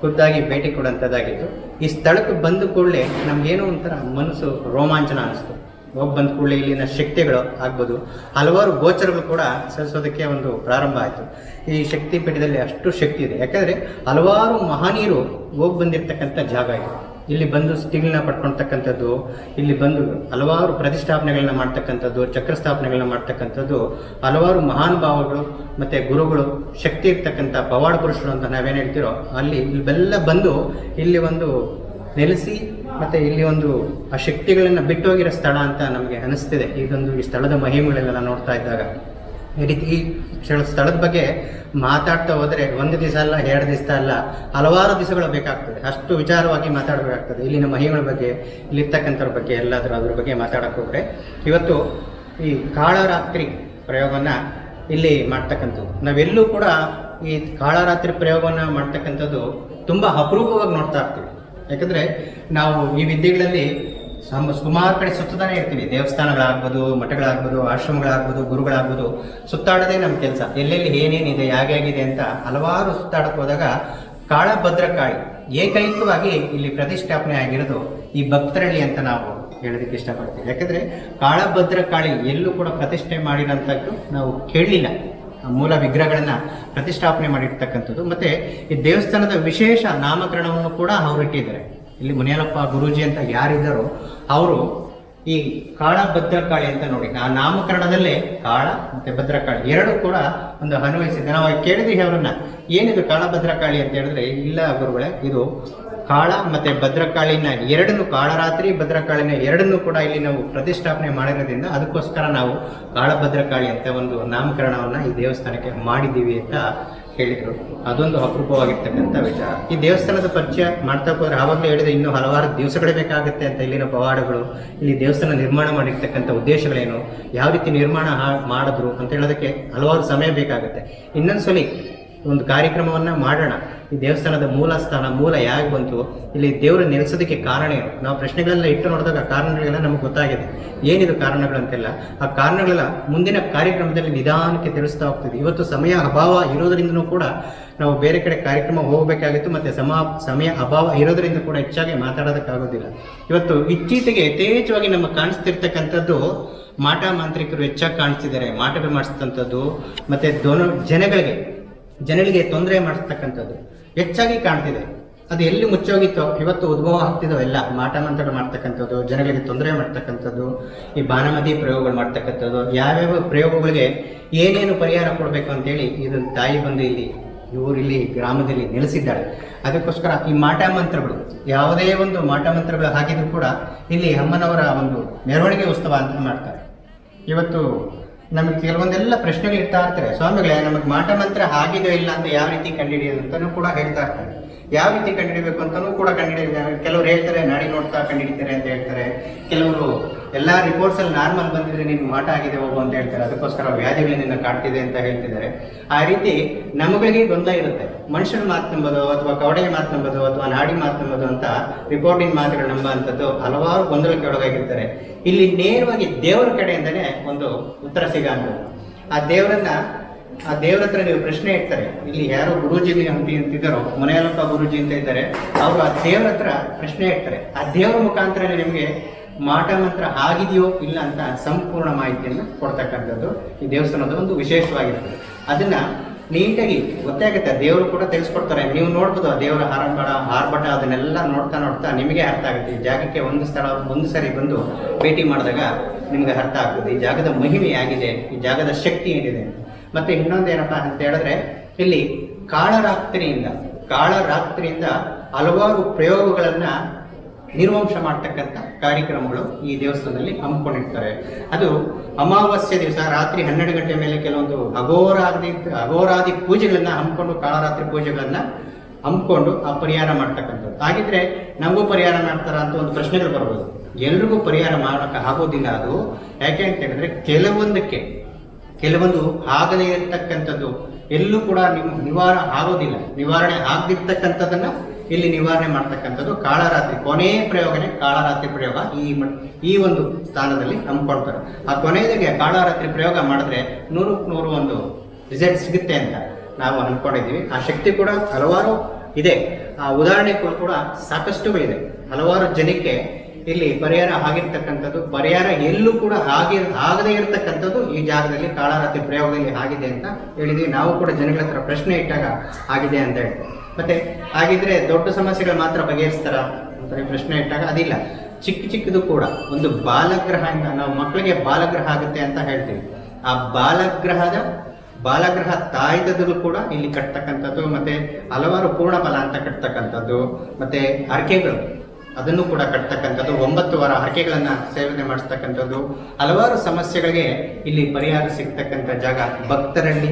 ಖುದ್ದಾಗಿ ಭೇಟಿ ಕೊಡುವಂಥದ್ದಾಗಿತ್ತು ಈ ಸ್ಥಳಕ್ಕೆ ಬಂದ ಕೂಡಲೇ ನಮ್ಗೇನೋ ಒಂಥರ ಮನಸ್ಸು ರೋಮಾಂಚನ ಅನಿಸ್ತು. ಹೋಗಿ ಬಂದ ಕೂಡಲೇ ಇಲ್ಲಿನ ಶಕ್ತಿಗಳು ಆಗ್ಬೋದು. ಹಲವಾರು ಗೋಚರಗಳು ಕೂಡ ಸಲ್ಲಿಸೋದಕ್ಕೆ ಒಂದು ಪ್ರಾರಂಭ ಆಯಿತು. ಈ ಶಕ್ತಿ ಪೀಠದಲ್ಲಿ ಅಷ್ಟು ಶಕ್ತಿ ಇದೆ. ಯಾಕಂದರೆ ಹಲವಾರು ಮಹಾನೀರು ಹೋಗಿ ಬಂದಿರತಕ್ಕಂಥ ಜಾಗ ಇದು. ಇಲ್ಲಿ ಬಂದು ಸ್ಥಿತಿಗಳನ್ನ ಪಡ್ಕೊಳ್ತಕ್ಕಂಥದ್ದು, ಇಲ್ಲಿ ಬಂದು ಹಲವಾರು ಪ್ರತಿಷ್ಠಾಪನೆಗಳನ್ನ ಮಾಡ್ತಕ್ಕಂಥದ್ದು ಚಕ್ರ ಸ್ಥಾಪನೆಗಳನ್ನ ಮಾಡ್ತಕ್ಕಂಥದ್ದು, ಹಲವಾರು ಮಹಾನುಭಾವಗಳು ಮತ್ತು ಗುರುಗಳು, ಶಕ್ತಿ ಇರ್ತಕ್ಕಂಥ ಪವಾಡ ಪುರುಷರು ಅಂತ ನಾವೇನು ಹೇಳ್ತೀರೋ, ಅಲ್ಲಿ ಇಲ್ಲೆಲ್ಲ ಬಂದು ಇಲ್ಲಿ ಒಂದು ನೆಲೆಸಿ ಮತ್ತು ಇಲ್ಲಿ ಒಂದು ಆ ಶಕ್ತಿಗಳನ್ನು ಬಿಟ್ಟೋಗಿರೋ ಸ್ಥಳ ಅಂತ ನಮಗೆ ಅನಿಸ್ತಿದೆ. ಇದೊಂದು ಈ ಸ್ಥಳದ ಮಹಿಮೆಗಳೆಲ್ಲ ನೋಡ್ತಾ ಇದ್ದಾಗ. ಈ ರೀತಿ ಈ ಸ್ಥಳ- ಸ್ಥಳದ ಬಗ್ಗೆ ಮಾತಾಡ್ತಾ ಹೋದರೆ ಒಂದು ದಿವಸ ಅಲ್ಲ, ಎರಡು ದಿವಸ ಅಲ್ಲ, ಹಲವಾರು ದಿವಸಗಳು ಬೇಕಾಗ್ತದೆ. ಅಷ್ಟು ವಿಚಾರವಾಗಿ ಮಾತಾಡಬೇಕಾಗ್ತದೆ. ಇಲ್ಲಿನ ಮಹಿಮೆಗಳ ಬಗ್ಗೆ, ಇಲ್ಲಿರ್ತಕ್ಕಂಥವ್ರ ಬಗ್ಗೆ ಎಲ್ಲಾದರೂ ಅದ್ರ ಬಗ್ಗೆ ಮಾತಾಡಕ್ಕೆ ಹೋದರೆ. ಇವತ್ತು ಈ ಕಾಳರಾತ್ರಿ ಪ್ರಯೋಗವನ್ನು ಇಲ್ಲಿ ಮಾಡ್ತಕ್ಕಂಥದ್ದು. ನಾವೆಲ್ಲೂ ಕೂಡ ಈ ಕಾಳರಾತ್ರಿ ಪ್ರಯೋಗವನ್ನು ಮಾಡ್ತಕ್ಕಂಥದ್ದು ತುಂಬ ಅಪರೂಪವಾಗಿ ನೋಡ್ತಾ ಇರ್ತೀವಿ. ಯಾಕಂದರೆ ನಾವು ಈ ವಿದ್ಯೆಗಳಲ್ಲಿ ಸಮ ಸುಮಾರು ಕಡೆ ಸುತ್ತದಾನೆ ಇರ್ತೀವಿ. ದೇವಸ್ಥಾನಗಳಾಗ್ಬೋದು, ಮಠಗಳಾಗ್ಬೋದು, ಆಶ್ರಮಗಳಾಗ್ಬೋದು, ಗುರುಗಳಾಗ್ಬೋದು, ಸುತ್ತಾಡೋದೇ ನಮ್ಮ ಕೆಲಸ. ಎಲ್ಲೆಲ್ಲಿ ಏನೇನಿದೆ ಹೇಗಾಗಿದೆ ಅಂತ ಹಲವಾರು ಸುತ್ತಾಡಕ್ಕೆ ಹೋದಾಗ ಕಾಳಭದ್ರಕಾಳಿ ಏಕೈಕವಾಗಿ ಇಲ್ಲಿ ಪ್ರತಿಷ್ಠಾಪನೆ ಆಗಿರೋದು ಈ ಭಕ್ತರಳ್ಳಿ ಅಂತ ನಾವು ಹೇಳೋದಕ್ಕೆ ಇಷ್ಟಪಡ್ತೀವಿ. ಯಾಕಂದ್ರೆ ಕಾಳಭದ್ರಕಾಳಿ ಎಲ್ಲೂ ಕೂಡ ಪ್ರತಿಷ್ಠೆ ಮಾಡಿರೋಂಥದ್ದು ನಾವು ಕೇಳಲಿಲ್ಲ. ಮೂಲ ವಿಗ್ರಹಗಳನ್ನು ಪ್ರತಿಷ್ಠಾಪನೆ ಮಾಡಿರ್ತಕ್ಕಂಥದ್ದು. ಮತ್ತೆ ಈ ದೇವಸ್ಥಾನದ ವಿಶೇಷ ನಾಮಕರಣವನ್ನು ಕೂಡ ಅವರು ಇಟ್ಟಿದ್ದಾರೆ. ಇಲ್ಲಿ ಮುನಿಯಲಪ್ಪ ಗುರೂಜಿ ಅಂತ ಯಾರಿದ್ದಾರೋ, ಅವರು ಈ ಕಾಳ ಭದ್ರಕಾಳಿ ಅಂತ ನೋಡಿ. ಆ ನಾಮಕರಣದಲ್ಲೇ ಕಾಳ ಮತ್ತೆ ಭದ್ರಕಾಳಿ ಎರಡು ಕೂಡ ಒಂದು ಅನ್ವಯಿಸಿದೆ ನಾವು ಕೇಳಿದ್ವಿ ಅವರನ್ನ. ಏನಿದು ಕಾಳ ಭದ್ರಕಾಳಿ ಅಂತ ಹೇಳಿದ್ರೆ, ಇಲ್ಲ ಗುರುಗಳೇ, ಇದು ಕಾಳ ಮತ್ತೆ ಭದ್ರಕಾಳಿನ ಎರಡನ್ನು, ಕಾಳರಾತ್ರಿ ಭದ್ರಕಾಳಿನ ಎರಡನ್ನು ಕೂಡ ಇಲ್ಲಿ ನಾವು ಪ್ರತಿಷ್ಠಾಪನೆ ಮಾಡಿರೋದ್ರಿಂದ ಅದಕ್ಕೋಸ್ಕರ ನಾವು ಕಾಳಭದ್ರಕಾಳಿ ಅಂತ ಒಂದು ನಾಮಕರಣವನ್ನ ಈ ದೇವಸ್ಥಾನಕ್ಕೆ ಮಾಡಿದ್ದೀವಿ ಅಂತ ಹೇಳಿದರು. ಅದೊಂದು ಅಪರೂಪವಾಗಿರ್ತಕ್ಕಂಥ ವಿಚಾರ. ಈ ದೇವಸ್ಥಾನದ ಪರಿಚಯ ಮಾಡ್ತಾ ಹೋದ್ರೆ ಆವಾಗಲೇ ಹೇಳಿದ್ರೆ ಇನ್ನೂ ಹಲವಾರು ದಿವಸಗಳೇ ಬೇಕಾಗುತ್ತೆ ಅಂತ ಇಲ್ಲಿನ ಪವಾಡಗಳು, ಇಲ್ಲಿ ದೇವಸ್ಥಾನ ನಿರ್ಮಾಣ ಮಾಡಿರ್ತಕ್ಕಂಥ ಉದ್ದೇಶಗಳೇನು, ಯಾವ ರೀತಿ ನಿರ್ಮಾಣ ಮಾಡಿದ್ರು ಅಂತ ಹೇಳೋದಕ್ಕೆ ಹಲವಾರು ಸಮಯ ಬೇಕಾಗುತ್ತೆ. ಇನ್ನೊಂದ್ಸಲಿ ಒಂದು ಕಾರ್ಯಕ್ರಮವನ್ನ ಮಾಡೋಣ. ಈ ದೇವಸ್ಥಾನದ ಮೂಲ ಸ್ಥಾನ, ಮೂಲ ಯಾಕೆ ಬಂತು, ಇಲ್ಲಿ ದೇವರು ನೆಲೆಸೋದಕ್ಕೆ ಕಾರಣ ಏನು? ನಾವು ಪ್ರಶ್ನೆಗಳೆಲ್ಲ ಇಟ್ಟು ನೋಡಿದಾಗ ಕಾರಣಗಳೆಲ್ಲ ನಮಗೆ ಗೊತ್ತಾಗಿದೆ. ಏನಿದು ಕಾರಣಗಳಂತೆಲ್ಲ ಆ ಕಾರಣಗಳೆಲ್ಲ ಮುಂದಿನ ಕಾರ್ಯಕ್ರಮದಲ್ಲಿ ನಿಧಾನಕ್ಕೆ ತಿಳಿಸ್ತಾ ಹೋಗ್ತದೆ ಇವತ್ತು ಸಮಯ ಅಭಾವ ಇರೋದರಿಂದನೂ ಕೂಡ ನಾವು ಬೇರೆ ಕಡೆ ಕಾರ್ಯಕ್ರಮ ಹೋಗಬೇಕಾಗಿತ್ತು, ಮತ್ತೆ ಸಮ, ಸಮಯ ಅಭಾವ ಇರೋದರಿಂದ ಕೂಡ ಹೆಚ್ಚಾಗಿ ಮಾತಾಡೋದಕ್ಕಾಗೋದಿಲ್ಲ ಇವತ್ತು ಇತ್ತೀಚೆಗೆ ಯಥೇಚ್ಛವಾಗಿ ನಮ್ಮ ಕಾಣಿಸ್ತಿರ್ತಕ್ಕಂಥದ್ದು ಮಾಟ ಮಾಂತ್ರಿಕರು ಹೆಚ್ಚಾಗಿ ಕಾಣಿಸ್ತಿದ್ದಾರೆ. ಮಾಟ ಮಾಡಿಸ್ತಂಥದ್ದು ಮತ್ತೆ ದೋನ, ಜನಗಳಿಗೆ ಜನರಿಗೆ ತೊಂದರೆ ಮಾಡಿಸ್ತಕ್ಕಂಥದ್ದು ಹೆಚ್ಚಾಗಿ ಕಾಣ್ತಿದೆ. ಅದು ಎಲ್ಲಿ ಮುಚ್ಚೋಗಿತ್ತೋ, ಇವತ್ತು ಉದ್ಭವ ಆಗ್ತಿದೋ ಎಲ್ಲ ಮಾಟ ಮಂತ್ರ ಮಾಡ್ತಕ್ಕಂಥದ್ದು, ಜನಗಳಿಗೆ ತೊಂದರೆ ಮಾಡ್ತಕ್ಕಂಥದ್ದು, ಈ ಬಾನಮತಿ ಪ್ರಯೋಗಗಳು ಮಾಡ್ತಕ್ಕಂಥದ್ದು, ಯಾವ್ಯಾವ ಪ್ರಯೋಗಗಳಿಗೆ ಏನೇನು ಪರಿಹಾರ ಕೊಡಬೇಕು ಅಂತೇಳಿ ಇದನ್ನ ತಾಯಿ ಬಂದು ಇಲ್ಲಿ, ಇವರಿಲ್ಲಿ, ಗ್ರಾಮದಲ್ಲಿ ನೆಲೆಸಿದ್ದಾಳೆ ಅದಕ್ಕೋಸ್ಕರ ಈ ಮಾಟ ಮಂತ್ರಗಳು ಯಾವುದೇ ಒಂದು ಮಾಟ ಮಂತ್ರಗಳು ಹಾಕಿದ್ರು ಕೂಡ ಇಲ್ಲಿ ಅಮ್ಮನವರ ಒಂದು ಮೆರವಣಿಗೆ ಉತ್ಸವ ಅಂತ ಮಾಡ್ತಾರೆ. ಇವತ್ತು ನಮಗೆ ಕೆಲವೊಂದೆಲ್ಲ ಪ್ರಶ್ನೆಗಳು ಇರ್ತಾ ಇರ್ತಾರೆ ಸ್ವಾಮಿಗಳೇ, ನಮಗೆ ಮಾಟ ಮಂತ್ರ ಹಾಗಿದೆಯೋ ಇಲ್ಲ ಅಂತ ಯಾವ ರೀತಿ ಕಂಡುಹಿಡಿಯೋದು ಅಂತಾನೂ ಕೂಡ ಹೇಳ್ತಾ ಇರ್ತಾರೆ. ಯಾವ ರೀತಿ ಕಂಡುಹಿಡಿಯಬೇಕು ಅಂತಲೂ ಕೂಡ ಕಂಡು ಕೆಲವರು ಹೇಳ್ತಾರೆ, ನಾಡಿ ನೋಡ್ತಾ ಕಂಡುಹಿಡಿತಾರೆ ಅಂತ ಹೇಳ್ತಾರೆ. ಕೆಲವರು ಎಲ್ಲ ರಿಪೋರ್ಟ್ಸ್ ಅಲ್ಲಿ ನಾರ್ಮಲ್ ಬಂದಿದ್ರೆ ನಿಮ್ಗೆ ಮಾಟ ಆಗಿದೆ ಹೋಗು ಅಂತ ಹೇಳ್ತಾರೆ. ಅದಕ್ಕೋಸ್ಕರ ವ್ಯಾಧಿಗಳು ನಿನ್ನ ಕಾಡ್ತಿದೆ ಅಂತ ಹೇಳ್ತಿದ್ದಾರೆ. ಆ ರೀತಿ ನಮಗಳಿಗೆ ಗೊಂದಲ ಇರುತ್ತೆ. ಮನುಷ್ಯನ ಮಾತು ನಂಬೋದು ಅಥವಾ ಕವಡೆಯ ಮಾತು ನಂಬೋದು ಅಥವಾ ನಾಡಿ ಮಾತು ನಂಬೋದು ಅಂತ ರಿಪೋರ್ಟಿಂಗ್ ಮಾತುಗಳು ನಂಬುವಂಥದ್ದು ಹಲವಾರು ಗೊಂದಲಕ್ಕೆ ಒಳಗಾಗಿರ್ತಾರೆ. ಇಲ್ಲಿ ನೇರವಾಗಿ ದೇವರ ಕಡೆಯಿಂದನೇ ಒಂದು ಉತ್ತರ ಸಿಗ ಆ ದೇವರನ್ನ ಆ ದೇವರ ಹತ್ರ ನೀವು ಪ್ರಶ್ನೆ ಇಡ್ತಾರೆ, ಇಲ್ಲಿ ಯಾರೋ ಗುರೂಜಿ ಅಂತ ಅಂತಿದ್ದಾರೋ ಮನೆಯಲ್ಲಪ್ಪ ಗುರೂಜಿ ಅಂತ ಇದ್ದಾರೆ, ಅವರು ಆ ದೇವರ ಹತ್ರ ಪ್ರಶ್ನೆ ಇಡ್ತಾರೆ. ಆ ದೇವರ ಮುಖಾಂತರ ನಿಮಗೆ ಮಾಟ ಮಂತ್ರ ಆಗಿದೆಯೋ ಇಲ್ಲ ಅಂತ ಸಂಪೂರ್ಣ ಮಾಹಿತಿಯನ್ನು ಕೊಡ್ತಕ್ಕಂಥದ್ದು ಈ ದೇವಸ್ಥಾನದ ಒಂದು ವಿಶೇಷವಾಗಿರ್ತದೆ. ಅದನ್ನ ನೀಟಾಗಿ ಗೊತ್ತೇ ಆಗುತ್ತೆ ದೇವರು ಕೂಡ ತಿಳಿಸ್ಕೊಡ್ತಾರೆ. ನೀವು ನೋಡ್ಬೋದು, ಆ ದೇವರ ಹಾರಂಬಡ ಹಾರ್ಬಟ, ಅದನ್ನೆಲ್ಲ ನೋಡ್ತಾ ನೋಡ್ತಾ ನಿಮಗೆ ಅರ್ಥ ಆಗುತ್ತೆ. ಈ ಜಾಗಕ್ಕೆ ಒಂದು ಸ್ಥಳ, ಒಂದು ಸರಿ ಬಂದು ಭೇಟಿ ಮಾಡಿದಾಗ ನಿಮ್ಗೆ ಅರ್ಥ ಆಗ್ತದೆ. ಈ ಜಾಗದ ಮಹಿಮೆ ಆಗಿದೆ, ಈ ಜಾಗದ ಶಕ್ತಿ ಏನಿದೆ. ಮತ್ತೆ ಇನ್ನೊಂದೇನಪ್ಪ ಅಂತ ಹೇಳಿದ್ರೆ, ಇಲ್ಲಿ ಕಾಳರಾತ್ರಿಯಿಂದ ಕಾಳರಾತ್ರಿಯಿಂದ ಹಲವಾರು ಪ್ರಯೋಗಗಳನ್ನ ನಿರ್ವಂಶ ಮಾಡ್ತಕ್ಕಂಥ ಕಾರ್ಯಕ್ರಮಗಳು ಈ ದೇವಸ್ಥಾನದಲ್ಲಿ ಹಮ್ಮಿಕೊಂಡಿರ್ತಾರೆ ಅದು ಅಮಾವಾಸ್ಯೆ ದಿವಸ ರಾತ್ರಿ ಹನ್ನೆರಡು ಗಂಟೆ ಮೇಲೆ ಕೆಲವೊಂದು ಅಘೋರಾದಿ ಅಘೋರಾದಿ ಪೂಜೆಗಳನ್ನ ಹಮ್ಮಿಕೊಂಡು, ಕಾಳರಾತ್ರಿ ಪೂಜೆಗಳನ್ನ ಹಮ್ಮಿಕೊಂಡು ಆ ಪರಿಹಾರ ಮಾಡ್ತಕ್ಕಂಥದ್ದು. ಹಾಗಿದ್ರೆ ನಮಗೂ ಪರಿಹಾರ ಮಾಡ್ತಾರ ಅಂತ ಒಂದು ಪ್ರಶ್ನೆಗಳು ಬರ್ಬೋದು. ಎಲ್ರಿಗೂ ಪರಿಹಾರ ಮಾಡೋಕೆ ಆಗೋದಿಲ್ಲ ಅದು. ಯಾಕೆ ಅಂತ ಹೇಳಿದ್ರೆ ಕೆಲವೊಂದಕ್ಕೆ ಕೆಲವೊಂದು ಆಗದೇ ಇರತಕ್ಕಂಥದ್ದು. ಎಲ್ಲೂ ಕೂಡ ನಿಮ್ ನಿವಾರ ಆಗೋದಿಲ್ಲ. ನಿವಾರಣೆ ಆಗದಿರ್ತಕ್ಕಂಥದ್ದನ್ನು ಇಲ್ಲಿ ನಿವಾರಣೆ ಮಾಡ್ತಕ್ಕಂಥದ್ದು ಕಾಳರಾತ್ರಿ. ಕೊನೆಯ ಪ್ರಯೋಗನೇ ಕಾಳರಾತ್ರಿ ಪ್ರಯೋಗ ಈ ಈ ಒಂದು ಸ್ಥಾನದಲ್ಲಿ ಹಮ್ಮಿಕೊಳ್ತಾರೆ. ಆ ಕೊನೆಯದಾಗೆ ಕಾಳರಾತ್ರಿ ಪ್ರಯೋಗ ಮಾಡಿದ್ರೆ ನೂರು ನೂರು ಒಂದು ರಿಸಲ್ಟ್ ಸಿಗುತ್ತೆ ಅಂತ ನಾವು ಅನ್ಕೊಂಡಿದ್ದೀವಿ ಆ ಶಕ್ತಿ ಕೂಡ ಹಲವಾರು ಇದೆ. ಆ ಉದಾಹರಣೆ ಕೂಡ ಸಾಕಷ್ಟುಗಳಿದೆ ಹಲವಾರು ಜನಕ್ಕೆ ಇಲ್ಲಿ ಪರಿಹಾರ ಆಗಿರ್ತಕ್ಕಂಥದ್ದು ಪರಿಹಾರ ಎಲ್ಲೂ ಕೂಡ ಆಗಿ ಆಗದೆ ಇರತಕ್ಕಂಥದ್ದು ಈ ಜಾಗದಲ್ಲಿ ಕಾಳಾರತಿ ಪ್ರಯೋಗದಲ್ಲಿ ಆಗಿದೆ ಅಂತ ಹೇಳಿದ್ವಿ. ನಾವು ಕೂಡ ಜನಗಳ ಹತ್ರ ಪ್ರಶ್ನೆ ಇಟ್ಟಾಗ ಆಗಿದೆ ಅಂತ ಹೇಳಿ ಮತ್ತೆ ಹಾಗಿದ್ರೆ ದೊಡ್ಡ ಸಮಸ್ಯೆಗಳು ಮಾತ್ರ ಬಗೆಹರಿಸ್ತಾರ ಅಂತ ಪ್ರಶ್ನೆ ಇಟ್ಟಾಗ ಅದಿಲ್ಲ. ಚಿಕ್ಕ ಚಿಕ್ಕದು ಕೂಡ ಒಂದು ಬಾಲಗ್ರಹ ಅಂತ ನಾವು ಮಕ್ಕಳಿಗೆ ಬಾಲಗ್ರಹ ಆಗುತ್ತೆ ಅಂತ ಹೇಳ್ತೀವಿ. ಆ ಬಾಲಗ್ರಹದ, ಬಾಲಗ್ರಹ ತಾಯ್ದದಲ್ಲೂ ಕೂಡ ಇಲ್ಲಿ ಕಟ್ತಕ್ಕಂಥದ್ದು, ಮತ್ತೆ ಹಲವಾರು ಪೂರ್ಣಫಲ ಅಂತ ಕಟ್ತಕ್ಕಂಥದ್ದು, ಮತ್ತೆ ಹರಕೆಗಳು. ಅದನ್ನು ಕೂಡ ಕಟ್ತಕ್ಕಂಥದ್ದು, ಒಂಬತ್ತು ವಾರ ಹರಕೆಗಳನ್ನು ಸೇವನೆ ಮಾಡಿಸ್ತಕ್ಕಂಥದ್ದು ಹಲವಾರು ಸಮಸ್ಯೆಗಳಿಗೆ ಇಲ್ಲಿ ಪರಿಹಾರ ಸಿಗ್ತಕ್ಕಂಥ ಜಾಗ ಭಕ್ತರಳ್ಳಿ.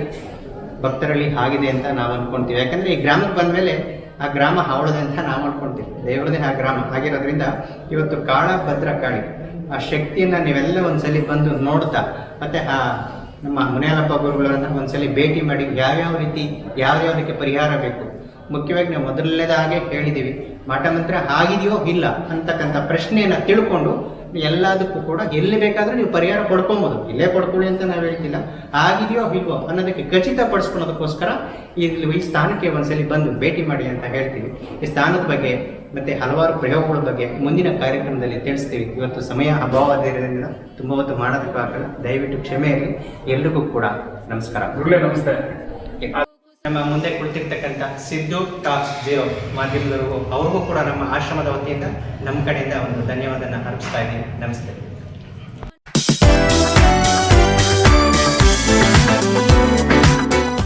ಭಕ್ತರಳ್ಳಿ ಆಗಿದೆ ಅಂತ ನಾವು ಅನ್ಕೊಂತೀವಿ. ಯಾಕಂದ್ರೆ ಈ ಗ್ರಾಮಕ್ಕೆ ಬಂದ್ಮೇಲೆ ಆ ಗ್ರಾಮ ಹಾವಳದೆ ಅಂತ ನಾವು ಅನ್ಕೊಂತೀವಿ. ದೇವರದೇ ಆ ಗ್ರಾಮ. ಆಗಿರೋದ್ರಿಂದ ಇವತ್ತು ಕಾಳ, ಭದ್ರ, ಕಾಳಿ. ಆ ಶಕ್ತಿಯನ್ನ ನೀವೆಲ್ಲ ಒಂದ್ಸಲಿ ಬಂದು ನೋಡ್ತಾ, ಮತ್ತೆ ಆ ನಮ್ಮ ಮುನಿಯಲಪ್ಪ ಗುರುಗಳನ್ನ ಒಂದ್ಸಲಿ ಭೇಟಿ ಮಾಡಿ, ಯಾವ್ಯಾವ ರೀತಿ ಯಾವ್ಯಾವದಕ್ಕೆ ಪರಿಹಾರ ಬೇಕು ಮುಖ್ಯವಾಗಿ ನಾವು ಮೊದಲನೇದಾಗೆ ಹೇಳಿದ್ದೀವಿ. ಮಾಟ ಮಂತ್ರ ಆಗಿದೆಯೋ ಇಲ್ಲ ಅಂತಕ್ಕಂಥ ಪ್ರಶ್ನೆಯನ್ನು ತಿಳ್ಕೊಂಡು ಎಲ್ಲದಕ್ಕೂ ಕೂಡ ಎಲ್ಲಿ ಬೇಕಾದರೂ ನೀವು ಪರಿಹಾರ ಪಡ್ಕೊಬೋದು. ಇಲ್ಲೇ ಪಡ್ಕೊಳ್ಳಿ ಅಂತ ನಾವು ಹೇಳ್ತಿಲ್ಲ. ಆಗಿದೆಯೋ ಇಲ್ವೋ ಅನ್ನೋದಕ್ಕೆ ಖಚಿತಪಡಿಸ್ಕೊಳೋದಕ್ಕೋಸ್ಕರ ಇಲ್ಲಿ ಈ ಸ್ಥಾನಕ್ಕೆ ಒಂದ್ಸಲಿ ಬಂದು ಭೇಟಿ ಮಾಡಿ ಅಂತ ಹೇಳ್ತೀವಿ. ಈ ಸ್ಥಾನದ ಬಗ್ಗೆ ಮತ್ತೆ ಹಲವಾರು ಪ್ರಯೋಗಗಳ ಬಗ್ಗೆ ಮುಂದಿನ ಕಾರ್ಯಕ್ರಮದಲ್ಲಿ ತಿಳಿಸ್ತೀವಿ. ಇವತ್ತು ಸಮಯ ಅಭಾವದಿಂದ ತುಂಬ ಹೊತ್ತು ಮಾಡೋದಕ್ಕಾಗಲ್ಲ ದಯವಿಟ್ಟು ಕ್ಷಮೆ ಇರಲಿ. ಎಲ್ರಿಗೂ ಕೂಡ ನಮಸ್ಕಾರ. ನಮಸ್ತೆ. ನಮ್ಮ ಮುಂದೆ ಕುಳಿತಿರ್ತಕ್ಕಂಥ ಸಿದ್ದು ಟಾಕ್ಸ್ ಜೀರೋ ಮಾಧ್ಯಮದವರೆಗೂ ಅವ್ರಿಗೂ ಕೂಡ ನಮ್ಮ ಆಶ್ರಮದ ವತಿಯಿಂದ ನಮ್ಮ ಕಡೆಯಿಂದ ಒಂದು ಧನ್ಯವಾದನ ಅರ್ಪಿಸ್ತಾ ಇದ್ದೀನಿ. ನಮಸ್ತೆ.